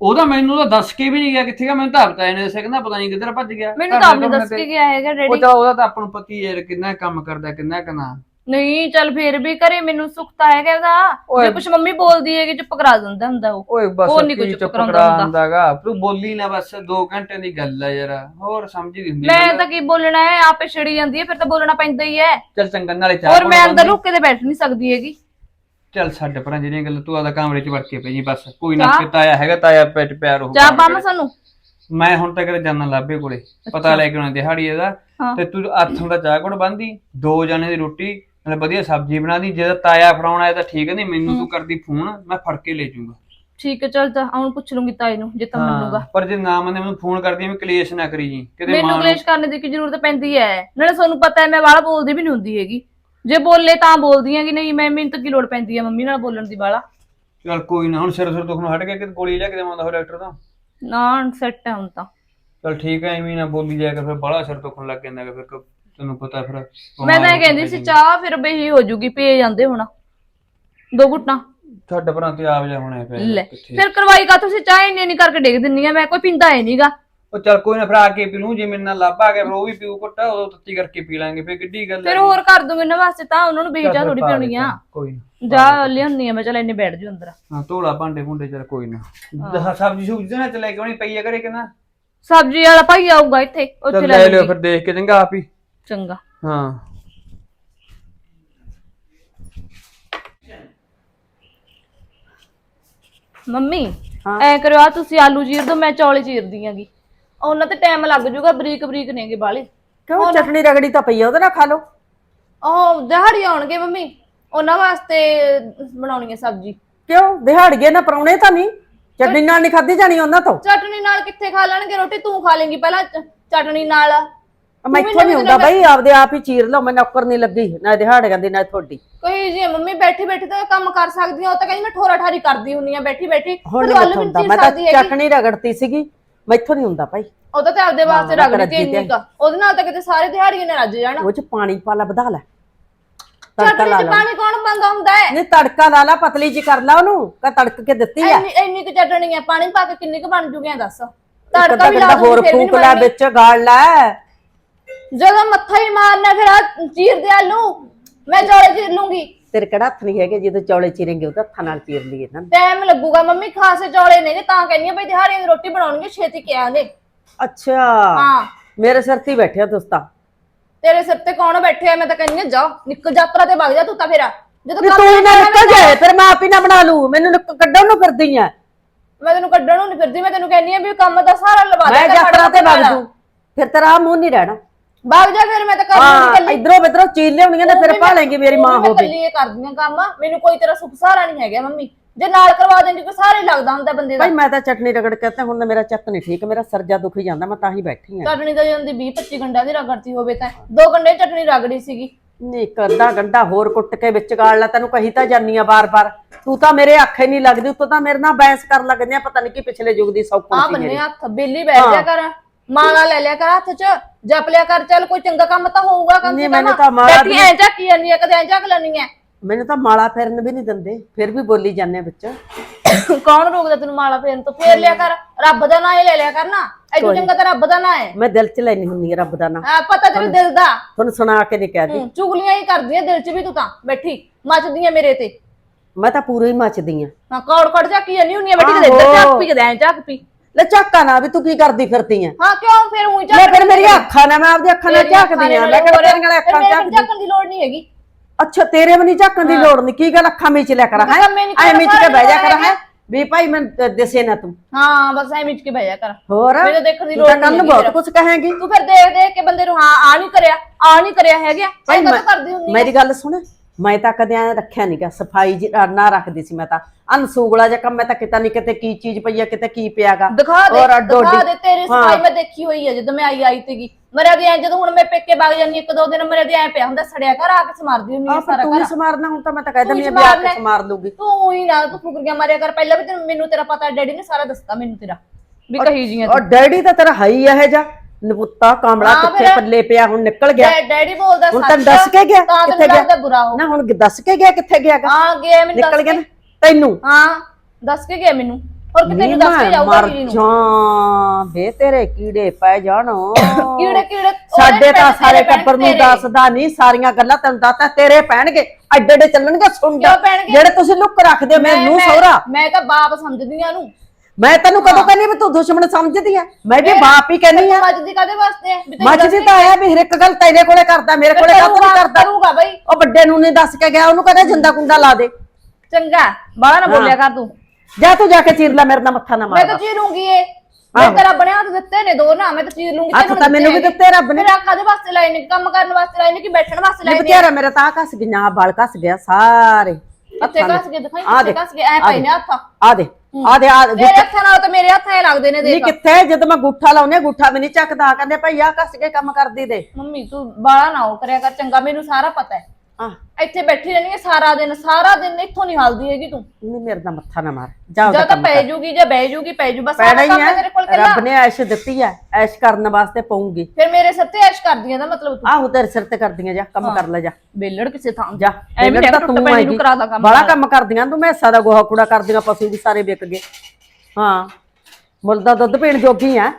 ਉਹਦਾ ਮੈਨੂੰ ਤਾਂ ਦੱਸ ਕੇ ਵੀ ਨਹੀਂ ਗਿਆ ਕਿੱਥੇ ਗਿਆ ਮੈਨੂੰ ਤਾਂ ਦੱਸਿਆ ਕਹਿੰਦਾ ਪਤਾ ਨਹੀਂ ਕਿੱਧਰ ਭੱਜ ਗਿਆ। ਮੈਨੂੰ ਤਾਂ ਆਪਨੇ ਦੱਸ ਕੇ ਗਿਆ ਹੈਗਾ ਉਹ ਡੈਡੀ ਤਾਂ ਉਹਦਾ ਤਾਂ ਆਪਾਂ ਨੂੰ ਪਤੀ ਯਾਰ ਕਿੰਨਾ ਕੰਮ ਕਰਦਾ ਕਿੰਨਾ ਕਨਾ ਨਹੀਂ ਚੱਲ ਫੇਰ ਵੀ ਘਰੇ ਮੈਨੂੰ ਸੁੱਖ ਤਾਂ ਹੈਗਾ ਉਹਦਾ। ਜੇ ਕੁਛ ਮੰਮੀ ਬੋਲਦੀ ਹੈਗੀ ਚੁੱਪ ਕਰਾ ਦਿੰਦਾ ਹੁੰਦਾ ਉਹ। ਓਏ ਬਸ ਉਹ ਨੀ ਕੋਈ ਚੁੱਪ ਕਰਾਉਂਦਾ ਹੁੰਦਾ। ਕਰਾਉਂਦਾਗਾ ਤੂੰ ਬੋਲੀ ਨਾ ਬਸ 2 ਘੰਟੇ ਦੀ ਗੱਲ ਆ ਯਾਰ। ਹੋਰ ਸਮਝਦੀ ਹੁੰਦੀ ਮੈਂ। ਤਾਂ ਕੀ ਬੋਲਣਾ ਹੈ? ਆਪੇ ਛਿੜੀ ਜਾਂਦੀ ਹੈ ਫਿਰ ਤਾਂ ਬੋਲਣਾ ਪੈਂਦਾ ਹੀ ਹੈ। ਚੱਲ ਚੰਗਾ ਨਾਲੇ ਚਾਹ ਔਰ ਮੈਂ ਅੰਦਰ। ਰੁੱਕ ਕੇ ਤੇ ਬੈਠ ਨਹੀਂ ਸਕਦੀ ਹੈਗੀ। ਚੱਲ ਛੱਡ ਪਰਾਂ ਜਿਹੜੀਆਂ ਗੱਲਾਂ ਤੂੰ ਆਦਾ ਕਮਰੇ 'ਚ ਕੇ ਪਈ ਜੀ ਬਸ। ਕੋਈ ਨਾ ਚਾਹ? ਕਿ ਤਾਇਆ ਹੈਗਾ ਤਾਇਆ ਪੈਟ ਪਿਆਰ ਹੋਊਗਾ। ਚਾਹ ਪਾਵਾਂ ਸਾਨੂੰ? ਮੈਂ ਹੁਣ ਤੱਕ ਜਾਣਾ ਲਾਬੇ ਕੋਲੇ ਪਤਾ ਲੈ ਕੇ ਆਉਣਾ ਦਿਹਾੜੀ ਇਹਦਾ। ਹਾਂ। ਤੇ ਤੂੰ ਹੱਥੋਂ ਦਾ ਚਾਹ ਕੋੜ ਬੰਦੀ ਦੋ ਜਾਣੇ ਦੀ ਰੋਟੀ ਨਾਲੇ ਵਧੀਆ ਸਬਜ਼ੀ ਬਣਾ ਦੀ ਜੇ ਤਾਇਆ ਫੜਾਉਣਾ ਹੈ ਤਾਂ ਠੀਕ ਨਹੀਂ ਮੈਨੂੰ ਤੂੰ ਕਰਦੀ ਫੋਨ ਮੈਂ ਫੜ ਕੇ ਲੈ ਜਾਊਂਗਾ। ਠੀਕ ਹੈ ਚੱਲ ਤਾਂ ਹੁਣ ਪੁੱਛ ਲੂੰਗੀ ਤਾਈ ਨੂੰ ਜੇ ਤਾਂ ਮੰਨੂਗਾ। ਪਰ ਜੇ ਨਾ ਮੰਨੇ ਮੈਨੂੰ ਫੋਨ ਕਰਦੀ ਵੀ ਕਲੇਸ਼ ਨਾ ਕਰੀ। ਜੀ ਕਿਤੇ ਮੈਨੂੰ ਮਾਂ ਨੂੰ ਕਲੇਸ਼ ਕਰਨ ਦੀ ਕੀ ਜ਼ਰੂਰਤ ਪੈਂਦੀ ਹੈ? ਨਾਲੇ ਤੁਹਾਨੂੰ ਪਤਾ ਹੈ ਮੈਂ ਵਾਲਾ ਬੋਲਦੀ ਵੀ ਨਹੀਂ ਹੁੰਦੀ ਹੈਗੀ। ਜੇ ਬੋਲੇ ਤਾਂ ਬੋਲਦੀਆਂ ਕਿ ਨਹੀਂ ਮੈਂ ਮੈਨੂੰ ਤਾਂ ਕੀ ਲੋੜ ਪੈਂਦੀ ਹੈ ਮੰਮੀ ਨਾਲ ਬੋਲਣ ਦੀ ਬਾਲਾ ਚਲ ਕੋਈ ਨਾ ਹੁਣ ਸਿਰ ਸਿਰ ਦੁੱਖ ਨੂੰ ਹਟ ਗਿਆ ਕਿ ਗੋਲੀ ਲੈ ਕੇ ਦੇਵਾਂਦਾ ਹੋ ਡਾਕਟਰ ਤੋਂ। ਨਾ ਸੈੱਟ ਹੈ ਹੁਣ ਤਾਂ। ਚਲ ਠੀਕ ਹੈ ਐਵੇਂ ਨਾ ਬੋਲੀ ਜਾਏਗਾ ਫਿਰ ਬੜਾ ਸਿਰ ਦੁਖਣ ਲੱਗ ਜਾਂਦਾ ਹੈਗਾ ਫਿਰ ਕ- ਤੈਨੂੰ ਪਤਾ ਫਿਰ ਮੈਂ ਤਾਂ ਇਹ ਕਹਿੰਦੀ ਸੀ ਚਾਹ ਫਿਰ ਬਈ ਹੋ ਜੂਗੀ ਪੀ ਜਾਂਦੇ ਹੁਣ। ਦੋ ਘੁੱਟਾਂ। ਛੱਡ ਪਰਾਂ ਤੇ ਆਪ ਜਾ ਹੁਣੇ ਲੈ ਫਿਰ ਕਰਵਾਈ ਕਾ ਤੁਸੀਂ ਚਾਹ ਇੰਨੀ ਨਹੀਂ ਕਰਕੇ ਡਿੱਗ ਦਿੰਨੀ ਆ ਮੈਂ ਕੋਈ ਪਿੰਦਾ ਹੈ ਨਹੀਂਗਾ ਉਹ ਚਲ ਕੋਈ ਨਾ ਫਿਰ ਆ ਕੇ ਪੀ ਲੂੰ ਜੇ ਮੇਰੇ ਨਾਲ ਲੱਭ ਆ ਗਿਆ ਫਿਰ ਉਹ ਵੀ ਪੀਊ ਘੁੱਟਾ ਉਦੋਂ ਤੱਤੀ ਕਰਕੇ ਪੀ ਲਾਂਗੇ ਫਿਰ ਕਿੱਡੀ ਗੱਲ ਫਿਰ ਹੋਰ ਕਰ ਦੂੰਗੀ ਇਹਨਾਂ ਵਾਸਤੇ ਤਾਂ ਉਹਨਾਂ ਨੂੰ ਵੀ ਫਿਰ ਥੋੜੀ ਪਾ ਪੀਣੀ ਦੇ ਆ ਕੋਈ ਨਾ ਜਾ ਲਿਆਉਣੀ ਆ ਮੈਂ ਚਲ ਇੰਨੇ ਬੈਠ ਜੂ ਅੰਦਰ। ਹਾਂ ਧੋਲਾ ਭਾਂਡੇ ਭੁੰਡੇ ਚਲ ਕੋਈ ਨਾ। ਸਬਜੀ ਸੁਬਜੀ ਨਾ ਚਲੇ ਕੇ ਆਉਣੀ ਪਈ ਆ ਘਰੇ ਕਿਨਾ ਸਬਜ਼ੀ ਵਾਲਾ ਭਾਈ ਆਊਗਾ ਇੱਥੇ ਉੱਥੇ ਚਲ ਲੈ ਲਿਓ ਫਿਰ ਦੇਖ ਕੇ ਚੰਗਾ ਆਪ ਹੀ। ਚੰਗਾ। ਹਾਂ। ਮੰਮੀ। ਐ ਕਰਿਓ ਆ ਤੁਸੀਂ ਆਲੂ ਚੀਰ ਦਿਓ ਮੈਂ ਚੌਲੇ ਚੀਰਦੀ ਆਂਗੀ। ਉਹਨਾਂ ਤੇ ਟਾਈਮ ਲੱਗ ਜਾਊਗਾ ਬਰੀਕ ਬਰੀਕ ਨੇਗੇ ਬਾਲੇ ਕਿਉਂ ਚਟਣੀ ਰਗੜੀ ਤਾਂ ਪਈ ਆ ਉਹਦੇ ਨਾਲ ਖਾ ਲਓ। ਉਹ ਦਿਹਾੜੀ ਆਉਣਗੇ ਮੰਮੀ ਉਹਨਾਂ ਵਾਸਤੇ ਬਣਾਉਣੀ ਹੈ ਸਬਜ਼ੀ। ਕਿਉਂ? ਦਿਹਾੜੀਏ ਨਾ ਪਰੌਣੇ ਤਾਂ ਨਹੀਂ। ਚਟਣੀ ਨਾਲ ਨਹੀਂ ਖਾਧੀ ਜਾਣੀ ਉਹਨਾਂ ਤੋਂ? ਚਟਨੀ ਨਾਲ ਕਿੱਥੇ ਖਾ ਲੈਣਗੇ? ਰੋਟੀ ਤੂੰ ਖਾ ਲੇਂਗੀ ਪਹਿਲਾਂ ਚ- ਚਟਨੀ ਨਾਲ। ਮੈਥੋਂ ਨਹੀਂ ਹੁੰਦਾ ਬਈ ਆਪਦੇ ਆਪ ਹੀ ਚੀਰ ਲਓ ਮੈਂ ਨੌਕਰ ਨਹੀਂ ਲੱਗੀ ਨਾ ਦਿਹਾੜੀਆਂ ਦੀ ਨਾ ਤੁਹਾਡੀ। ਕੋਈ ਜੀ ਮੰਮੀ ਬੈਠੀ ਬੈਠੀ ਤਾਂ ਕੰਮ ਕਰ ਸਕਦੀ ਆ ਉਹ ਤਾਂ ਕਹਿੰਦੀ ਮੈਂ ਠੋਰਾ ਠਾਰੀ ਕਰਦੀ ਹੁੰਨੀ ਆ ਬੈਠੀ ਬੈਠੀ। ਹੁਣ ਵੀ ਚੀਰ ਮੈਂ ਤਾਂ ਚਟਣੀ ਰਗੜਤੀ ਸੀਗੀ। ਮੈਥੋਂ ਨਹੀਂ ਹੁੰਦਾ ਭਾਈ। ਉਹ ਤਾਂ ਆਪਦੇ ਵਾਸਤੇ ਮੈਂ ਰਗੜੀ ਤਾਂ ਤੇ ਰੱਜੀ ਇੰਨੀ ਕਾ। ਉਹਦੇ ਨਾਲ ਤਾਂ ਕਿਤੇ ਸਾਰੇ ਦਿਹਾੜੀਆਂ ਨੇ ਰੱਜ ਜਾਣਾ। ਉਹ ਚ ਪਾਣੀ ਪਾ ਲਾ ਵਧਾ ਲੈ। ਤੜਕਾ ਚਟਨੀ ਲਾ ਚ ਲਾ। ਪਾਣੀ ਕੌਣ ਹੁੰਦਾ ਹੈ? ਨਹੀਂ ਤੜਕਾ ਲਾ ਲਾ ਪਤਲੀ ਜੀ ਕਰ ਲਾ ਉਹਨੂੰ। ਕਾ ਤੜਕ ਕੇ ਦਿੱਤੀ ਆ। ਇੰਨੀ ਇੰਨੀ ਕੁ ਚਟਣੀ ਹੈ ਪਾਣੀ ਪਾ ਕੇ ਕਿੰਨੀ ਕੁ ਬਣ ਜੂਗੀ ਐਂ ਦੱਸ। ਤੜਕਾ ਵੀ ਲਾ ਹੋਰ ਦੂੰਗੀ ਫਿਰ ਵੀ ਫੂਕ ਲੈ ਵਿੱਚ ਗਾਲ ਲੈ। ਜਦੋਂ ਮੱਥਾ ਹੀ ਮਾਰਨਾ ਫਿਰ ਆ ਚੀਰ ਦੇ ਆਲੂ। ਮੈਂ ਚੌਲੇ ਚੀਰ ਲੂੰਗੀ ਤੇਰੇ ਕਿਹੜਾ ਹੱਥ ਨਹੀਂ ਹੈਗੇ ਜਦੋਂ ਚੌਲੇ ਚੀਰੇਂਗੇ ਉਹਦਾ ਹੱਥਾਂ ਨਾਲ ਚੀਰ ਲਈਏ ਨਾ। ਟਾਈਮ ਲੱਗੂਗਾ ਮੰਮੀ ਖਾਸੇ ਚੌਲੇ ਨੇਗੇ ਤਾਂ ਕਹਿੰਦੀ ਆ ਬਈ ਦਿਹਾੜੀਆਂ ਦੀ ਰੋਟੀ ਬਣਾਉਣਗੇ ਛੇਤੀ ਕਿਹਾ ਨੇ ਅੱਛਾ ਹਾਂ। ਮੇਰੇ ਸਿਰ ਤੇ ਹੀ ਬੈਠਿਆ ਤੁਸੀਂ ਤਾਂ। ਤੇਰੇ ਸਿਰ ਤੇ ਕੌਣ ਬੈਠੇ ਆ ਮੈਂ ਤਾਂ ਕਹਿੰਦੀ ਆ ਜਾ ਨਿਕਲ ਯਾਤਰਾ ਤੇ ਵਗ ਜਾ ਤੂੰ ਤਾਂ ਫਿਰ। ਜਦੋਂ ਵੀ ਕੰਮ ਤੂੰ ਨਾ ਕਰਨਾ ਨਿਕਲ ਜਾਏ ਫਿਰ ਮੈਂ ਆਪ ਹੀ ਨਾ ਬਣਾ ਲੂ ਮੈਨੂੰ ਨਿਕ- ਕੱਢਣ ਨੂੰ ਫਿਰਦੀ ਆ। ਮੈਂ ਤੈਨੂੰ ਕੱਢਣ ਨੂੰ ਨਹੀਂ ਫਿਰਦੀ ਮੈਂ ਤੈਨੂੰ ਕਹਿੰਦੀ ਆ ਵੀ ਕੰਮ ਦਾ ਸਾਰਾ ਲਵਾ ਮੈਂ ਕਰ ਯਾਤਰਾ ਤੇ ਵਗ ਜੂ ਫਿਰ ਤੇਰਾ ਆਹ ਮੂੰਹ ਨਹੀਂ ਰਹਿਣਾ। ਵਗ ਜਾ ਫਿਰ ਮੈਂ ਤਾਂ ਕਰ ਹਾਂ ਲੂੰਗੀ ਕੱਲੀ ਇਧਰੋਂ ਇਧਰੋਂ ਚੀਰ ਲਿਆਉਣੀਆਂ ਨੇ ਫਿਰ ਭਾਲੇਂਗੀ ਮੇਰੀ ਮਾਂ ਮੈਂ ਹੋਵੇ ਕੱਲੀ ਇਹ ਕਰਦੀਆਂ ਕੰਮ ਮੈਨੂੰ ਕੋਈ ਤੇਰਾ ਸੁਖ ਸਹਾਰਾ ਨਹੀਂ ਹੈਗਾ ਮੰਮੀ। ਜੇ ਨਾਲ ਕਰਵਾ ਦੇਂਗੀ ਕੋਈ ਸਹਾਰਾ ਹੀ ਲੱਗਦਾ ਹੁੰਦਾ ਬੰਦੇ ਦਾ। ਭਾਈ ਮੈਂ ਤਾਂ ਚਟਨੀ ਰਗੜ ਕੇ ਤੇ ਹੁਣ ਤਾਂ ਮੇਰਾ ਚੱਤ ਨਹੀਂ ਠੀਕ ਮੇਰਾ ਸਰਜਾ ਦੁਖੀ ਜਾਂਦਾ ਮੈਂ ਤਾਂ ਹੀ ਬੈਠੀ ਆ ਚਟਣੀ ਤਾਂ ਜਾਂਦੀ 20 25 ਗੰਡਾ ਦੀ ਰਗੜਤੀ ਹੋਵੇ ਤਾਂ। ਦੋ ਗੰਡੇ ਦੀ ਚਟਣੀ ਰਗੜੀ ਸੀਗੀ। ਨਹੀਂ ਅੱਧਾ ਗੰਢਾ ਹੋਰ ਕੁੱਟ ਕੇ ਵਿੱਚ ਗਾਲ ਲੈ ਤੈਨੂੰ ਕਹੀ ਤਾਂ ਜਾਨੀ ਆ ਬਾਰ-ਬਾਰ। ਤੂੰ ਤਾਂ ਮੇਰੇ ਅੱਖੇ ਨਹੀਂ ਲੱਗਦੀ ਉੱਤੋਂ ਤਾਂ ਮੇਰੇ ਨਾਲ ਬੈਂਸ ਕਰਨ ਲੱਗ ਜਾਂਦੀ ਆ ਪਤਾ ਨਹੀਂ ਕੀ ਪਿਛਲੇ ਯੁੱਗ ਦੀ ਸੌਕਣ ਆ ਸੀ ਬੰਨੇ ਹੱਥ ਬੇਲੀ ਬੈਠ ਜਾ ਕਰ ਮਾਲਾ ਲੈ ਲਿਆ ਕਰ ਹੱਥ 'ਚ। ਜਪ ਲਿਆ ਕਰ ਚੱਲ ਕੋਈ ਚੰਗਾ ਕੰਮ ਤਾਂ ਹੋਊਗਾ ਕੰਮ ਨਹੀਂ, ਮੈਨੂੰ ਤਾਂ ਮਾਲਾ ਬੈਠੀ ਐ ਝਾਕੀ ਜਾਂਦੀ ਐ ਕਦੇ ਐ ਝਾਕ ਲੈਣੀ ਐ। ਮੈਨੂੰ ਤਾਂ ਮਾਲਾ ਫੇਰਨ ਵੀ ਨਹੀਂ ਦਿੰਦੇ ਫਿਰ ਵੀ ਬੋਲੀ ਜਾਂਦੇ ਵਿੱਚ। ਕੌਣ ਰੋਕਦਾ ਤੈਨੂੰ ਮਾਲਾ ਫੇਰਨ? ਤੋਂ ਫੇਰ ਲਿਆ ਕਰ ਰੱਬ ਦਾ ਨਾਂ ਹੀ ਲੈ ਲਿਆ ਕਰ ਨਾ। ਐਡੂ ਚੰਗਾ ਤਾਂ ਰੱਬ ਦਾ ਨਾਂ ਹੈ ਮੈਂ ਦਿਲ 'ਚ ਲੈਣੀ ਹੁੰਦੀ ਆ ਰੱਬ ਦਾ ਨਾਂ। ਆ ਪਤਾ ਤੇਰੇ ਦਿਲ ਦਾ। ਤੁਹਾਨੂੰ ਸੁਣਾ ਕੇ ਨਹੀਂ ਕਹਿਦੀ ਹੂੰ, ਚੁਗਲੀਆਂ ਹੀ ਕਰਦੀ ਐ ਦਿਲ 'ਚ ਵੀ ਤੂੰ ਤਾਂ। ਬੈਠੀ ਮੱਚਦੀ ਐ ਮੇਰੇ ਤੇ। ਮੈਂ ਤਾਂ ਪੂਰੀ ਹੀ ਮੱਚਦੀ ਆ। ਹਾਂ ਕੌੜ ਕੌੜ ਝਾਕੀ ਜਾਂਦੀ ਹੁੰਨੀ ਐ ਬੈਠੀ ਤੇ ਇੱਧਰ। ਝਾਕ ਪੀ ਕਦੇ ਐ ਝਾਕ ਪੀ। ਲੈ ਝਾਕਾ ਨਾ ਵੀ ਤੂੰ ਕੀ ਕਰਦੀ ਫਿਰਦੀ ਆ ਹਾਂ ਕਿਉਂ? ਫਿਰ ਉਹੀ ਲੈ ਫਿਰ ਮੇਰੀਆਂ ਅੱਖਾਂ ਨਾਲ ਮੈਂ ਆਪਦੀ ਅੱਖਾਂ ਨਾਲ ਝਾਕਦੀ ਆ। ਮੈਂ ਕਿਹੜਾ ਤੇਰੀਆਂ ਨਾਲ ਅੱਖਾਂ ਝਾਕਣ ਦੀ ਲੋੜ ਨਹੀਂ ਹੈਗੀ। ਅੱਛਾ ਤੇਰੇ ਵੀ ਨਹੀਂ ਝਾਕਣ ਦੀ ਲੋੜ ਨਹੀਂ ਕੀ ਗੱਲ ਅੱਖਾਂ ਵਿੱਚ ਲਿਆ ਕਰ ਹੈ? ਤਾਂ ਮੈਨੂੰ ਐ ਵਿੱਚ ਕੇ ਬਹਿ ਜਾ ਕਰ। ਹੈ? ਵੀ ਭਾਈ ਮੈਂ ਦਿਸੇ ਨਾ ਤੂੰ। ਹਾਂ ਬਸ ਐ ਮਿਚ ਕੇ ਬਹਿ ਜਾ ਕਰ। ਹੋਰ? ਮੈਨੂੰ ਦੇਖਣ ਦੀ ਲੋੜ ਕੱਲ ਨਹੀਂ ਨੂੰ ਬਹੁਤ ਕੁਝ ਕਹੇਂਗੀ। ਤੂੰ ਫਿਰ ਦੇਖ ਦੇਖ ਕੇ ਬੰਦੇ ਨੂੰ ਹਾਂ ਆ ਨਹੀਂ ਕਰਿਆ ਆ ਨਹੀਂ ਕਰਿਆ ਹੈਗਾ। ਭਾਈ ਐਂ ਕਦੋਂ ਮੈਂ- ਕਰਦੀ ਹੁੰਦੀ? ਮੇਰੀ ਗੱਲ ਸੁਣ। ਮੈਂ ਤਾਂ ਕਦੇ ਐ ਰੱਖਿਆ ਨਹੀਂਗਾ ਸਫ਼ਾਈ ਜੀ ਨਾ ਰੱਖਦੀ ਸੀ ਮੈਂ ਤਾਂ। ਅਨਸੂਗਲਾ ਜਿਹਾ ਕੰਮ ਮੈਂ ਤਾਂ ਕਿਤਾ ਨਹੀਂ ਕਿਤੇ ਕੀ ਚੀਜ਼ ਪਈ ਆ ਕਿਤੇ ਕੀ ਪਿਆਗਾ ਦਿਖਾ ਦੇ ਦਿਖਾ। ਦੇ ਤੇਰੀ ਸਫ਼ਾਈ ਮੈਂ ਦੇਖੀ ਹੋਈ ਹੈ ਜਦੋਂ ਮੈਂ ਆਈ ਆਈ ਤੀਗੀ ਮਰਿਆ ਦੀ ਐ ਜਦੋਂ ਹੁਣ ਮੈਂ ਪੇਕੇ ਵਗ ਜਾਂਦੀ ਇੱਕ ਦੋ ਦਿਨ ਮਰਿਆ ਦੀ ਐ ਪਿਆ ਹੁੰਦਾ ਸੜਿਆ ਕਰ ਆ ਕੇ ਸਮਾਰਦੀ ਹੁੰਦੀ ਆ ਆ ਸਾਰਾ ਤੂੰ ਹੀ ਘਰ ਸਮਾਰਨਾ ਹੁਣ ਤਾਂ ਮੈਂ ਤਾਂ ਕਹਿ ਤੂੰ ਦਿੰਦੀ ਆ ਵੀ ਆ। ਕੇ ਸਮਾਰ ਲੂਗੀ। ਤੂੰ ਹੀ ਨਾ ਤੂੰ ਫੁਕਰੀਆਂ ਮਾਰਿਆ ਕਰ? ਪਹਿਲਾਂ ਵੀ ਤੈਨੂੰ ਮੈਨੂੰ ਤੇਰਾ ਪਤਾ ਡੈਡੀ ਨੇ ਸਾਰਾ ਦੱਸਤਾ ਮੈਨੂੰ ਤੇਰਾ ਵੀ ਕਹੀ ਜੀਆਂ ਔਰ ਡੈਡੀ ਤਾਂ ਤੇਰਾ ਹੈ ਹੀ ਇਹ ਜਾ ਨਪੁੱਤਾ ਕਾਮਲਾ ਹਾਂ ਕਿੱਥੇ ਫਿਰ। ਪੱਲੇ ਪਿਆ ਹੁਣ ਨਿਕਲ ਗਿਆ। ਡੈ- ਡੈਡੀ ਬੋਲਦਾ ਹੁਣ ਸੱਚ ਤੈਨੂੰ ਦੱਸ ਕੇ ਗਿਆ ਤਾਂ ਕਿੱਥੇ ਗਿਆ? ਲੱਗਦਾ ਬੁਰਾ ਹੋ ਨਾ ਹੁਣ ਦੱਸ ਕੇ ਗਿਆ ਕਿੱਥੇ ਗਿਆਗਾ ਹਾਂ ਗਿਆ ਮੈਨੂੰ ਨਿਕਲ ਦੱਸ ਗਿਆ ਕੇ। ਤੈਨੂੰ। ਹਾਂ ਦੱਸ ਕੇ ਗਿਆ ਮੈਨੂੰ। ਹੋਰ ਕਿਤੇ ਨੂੰ ਦੱਸ ਕੇ ਮੈਂ ਜਾਊਗਾ ਮਰ ਵੀਰੀ ਨੂੰ। ਜਾਂ ਤੇਰੇ ਕੀੜੇ ਪੈ ਜਾਣ। ਕੀੜੇ ਕੀੜੇ। ਸਾਡੇ ਤਾਂ ਸਾਰੇ ਟੱਬਰ ਨੂੰ ਦੱਸਦਾ ਨਹੀਂ ਸਾਰੀਆਂ ਗੱਲਾਂ ਤੈਨੂੰ ਦੱਸਦਾ ਤੇਰੇ ਪੈਣਗੇ। ਐਡੇ ਐਡੇ ਚੱਲਣਗੇ ਕਿਉਂ ਪੈਣਗੇ? ਜਿਹੜੇ ਤੁਸੀਂ ਲੁੱਕ ਰੱਖਦੇ ਹੋ ਮੈਨੂੰ ਸਹੁਰਾ। ਮੈਂ ਤਾਂ ਬਾਪ ਸਮਝਦੀ ਆ ਉਹਨੂੰ। ਮੈਂ ਤੈਨੂੰ ਕਦੋਂ ਕਹਿੰਦੀ ਵੀ ਤੂੰ ਦੁਸ਼ਮਣ ਸਮਝਦੀ ਆ? ਮੈਂ ਵੀ ਬਾਪ ਹੀ ਕਹਿੰਦੀ ਆ। ਮੱਝਦੀ ਕਾਦੇ ਵਾਸਤੇ ਹੈ? ਵੀ ਤੈਨੂੰ ਤਾਂ ਆਇਆ ਵੀ ਹਰ ਇੱਕ ਗੱਲ ਤੇਰੇ ਕੋਲੇ ਕਰਦਾ ਮੇਰੇ ਕੋਲੇ ਕਾਹਤੋਂ ਨਹੀਂ ਕਰਦਾ? ਕਰੂਗਾ ਬਈ। ਉਹ ਵੱਡੇ ਨੂੰ ਨਹੀਂ ਦੱਸ ਕੇ ਗਿਆ ਉਹਨੂੰ ਕਹਿੰਦਾ ਜਿੰਦਾ ਕੁੰਡਾ ਲਾ ਦੇ। ਚੰਗਾ ਬਾਹਰ ਨਾ ਬੋਲਿਆ ਕਰ ਤੂੰ। ਜਾ ਤੂੰ ਜਾ ਕੇ ਚੀਰ ਲੈ ਮੇਰੇ ਨਾਲ ਮੱਥਾ ਨਾ ਮੈਂ ਮਾਰ। ਤਾਂ ਚੀਰੂੰਗੀ ਇਹ। ਮੈਂ ਤੇਰਾ ਬਣਿਆ ਹੱਥ ਦਿੱਤੇ ਨੇ ਦੋ ਨਾ ਮੈਂ ਤਾਂ ਚੀਰ ਲੂੰਗੀ ਹੱਥ ਤਾਂ ਮੈਨੂੰ ਵੀ ਦਿੱਤੇ ਰੱਬ ਨੇ। ਮੇਰਾ ਕਾਦੇ ਵਾਸਤੇ ਲਾਏ ਨੇ ਕੰਮ ਕਰਨ ਵਾਸਤੇ ਲਾਏ ਨੇ ਕਿ ਬੈਠਣ ਵਾਸਤੇ ਲਾਏ ਨੇ? ਬਤਿਆਰਾ ਮੇਰਾ ਤਾਂ ਘਸ ਗਿਆ ਆਹ ਬਾਲ ਘਸ ਗਿਆ ਸਾਰੇ। ਕਿੱਥੇ ਘਸ ਕੇ ਦਿਖਾਈ ਆ ਕਿੱਥੇ ਦੇ, ਘਸ ਕੇ ਐ ਪਈ ਨੇ ਹੱਥ। ਆ ਦੇ ਆ ਦੇ ਆ ਮੇਰੇ ਹੱਥਾਂ ਨਾਲ ਤਾਂ ਮੇਰੇ ਹੱਥ ਐ ਲੱਗਦੇ ਨੇ ਨਹੀਂ ਦੇਖ। ਕਿੱਥੇ ਜਦੋਂ ਮੈਂ ਗੁੱਠਾ ਲਾਉਨੇ ਗੁੱਠਾ ਵੀ ਨਹੀਂ ਚੱਕਦਾ। ਕਹਿੰਦੇ ਭਾਈ ਆ ਘਸ ਕੇ ਕੰਮ ਕਰਦੀ ਦੇ। ਮੰਮੀ ਤੂੰ ਬਾਲਾ ਨਾ ਉਹ ਕਰਿਆ ਕਰ ਚੰਗਾ ਮੈਨੂੰ ਸਾਰਾ ਪਤਾ ਹੈ। ਆ ਇੱਥੇ ਬੈਠੀ ਰਹਿਣੀ ਹੈ ਸਾਰਾ ਦਿਨ ਸਾਰਾ ਦਿਨ ਇੱਥੋਂ ਨਹੀਂ ਹਲਦੀ ਹੈਗੀ ਤੂੰ। ਨਹੀਂ ਮੇਰੇ ਦਾ ਮੱਥਾ ਨਾ ਮਾਰ। ਜਾ ਜਾਂ ਤਾਂ ਪੈ। ਜੂਗੀ ਜਾਂ ਬਹਿ ਜੂਗੀ ਪੈ ਜੂ ਬਸ ਪੈਣਾ ਸਾਰਾ ਹੀ ਕੰਮ ਤੇਰੇ ਕੋਲ ਹੈ ਕੱਲਾ ਰੱਬ ਨੇ ਐਸ਼ ਦਿੱਤੀ ਹੈ ਐਸ਼ ਕਰਨ ਵਾਸਤੇ ਪਊਂਗੀ। ਫਿਰ ਮੇਰੇ ਸਿਰ ਤੇ ਐਸ਼ ਕਰਦੀਆਂ ਦਾ ਮਤਲਬ ਤੂੰ। ਆਹੋ ਤੇਰੇ ਸਿਰ ਤੇ ਕਰਦੀਆਂ ਜਾ ਕੰਮ ਕਰ ਲੈ ਜਾ। ਬੇਲੜ ਕਿਸੇ ਥਾਂ ਜਾ ਐਵੇਂ ਤਾਂ ਪੈਣੀ ਨੂੰ ਕਰਾ ਦਾ ਕੰਮ ਬੜਾ ਕੰਮ ਕਰਦੀਆਂ ਤੂੰ ਮੈਸਾਂ ਦਾ ਗੋਹਾ ਕੂੜਾ ਕਰਦੀਆਂ ਪਸ਼ੂ ਵੀ ਸਾਰੇ ਵਿਕ ਗਏ ਹਾਂ। ਮੁੱਲ ਦਾ ਦੁੱਧ ਪੀਣ ਜੋਗੀ ਆ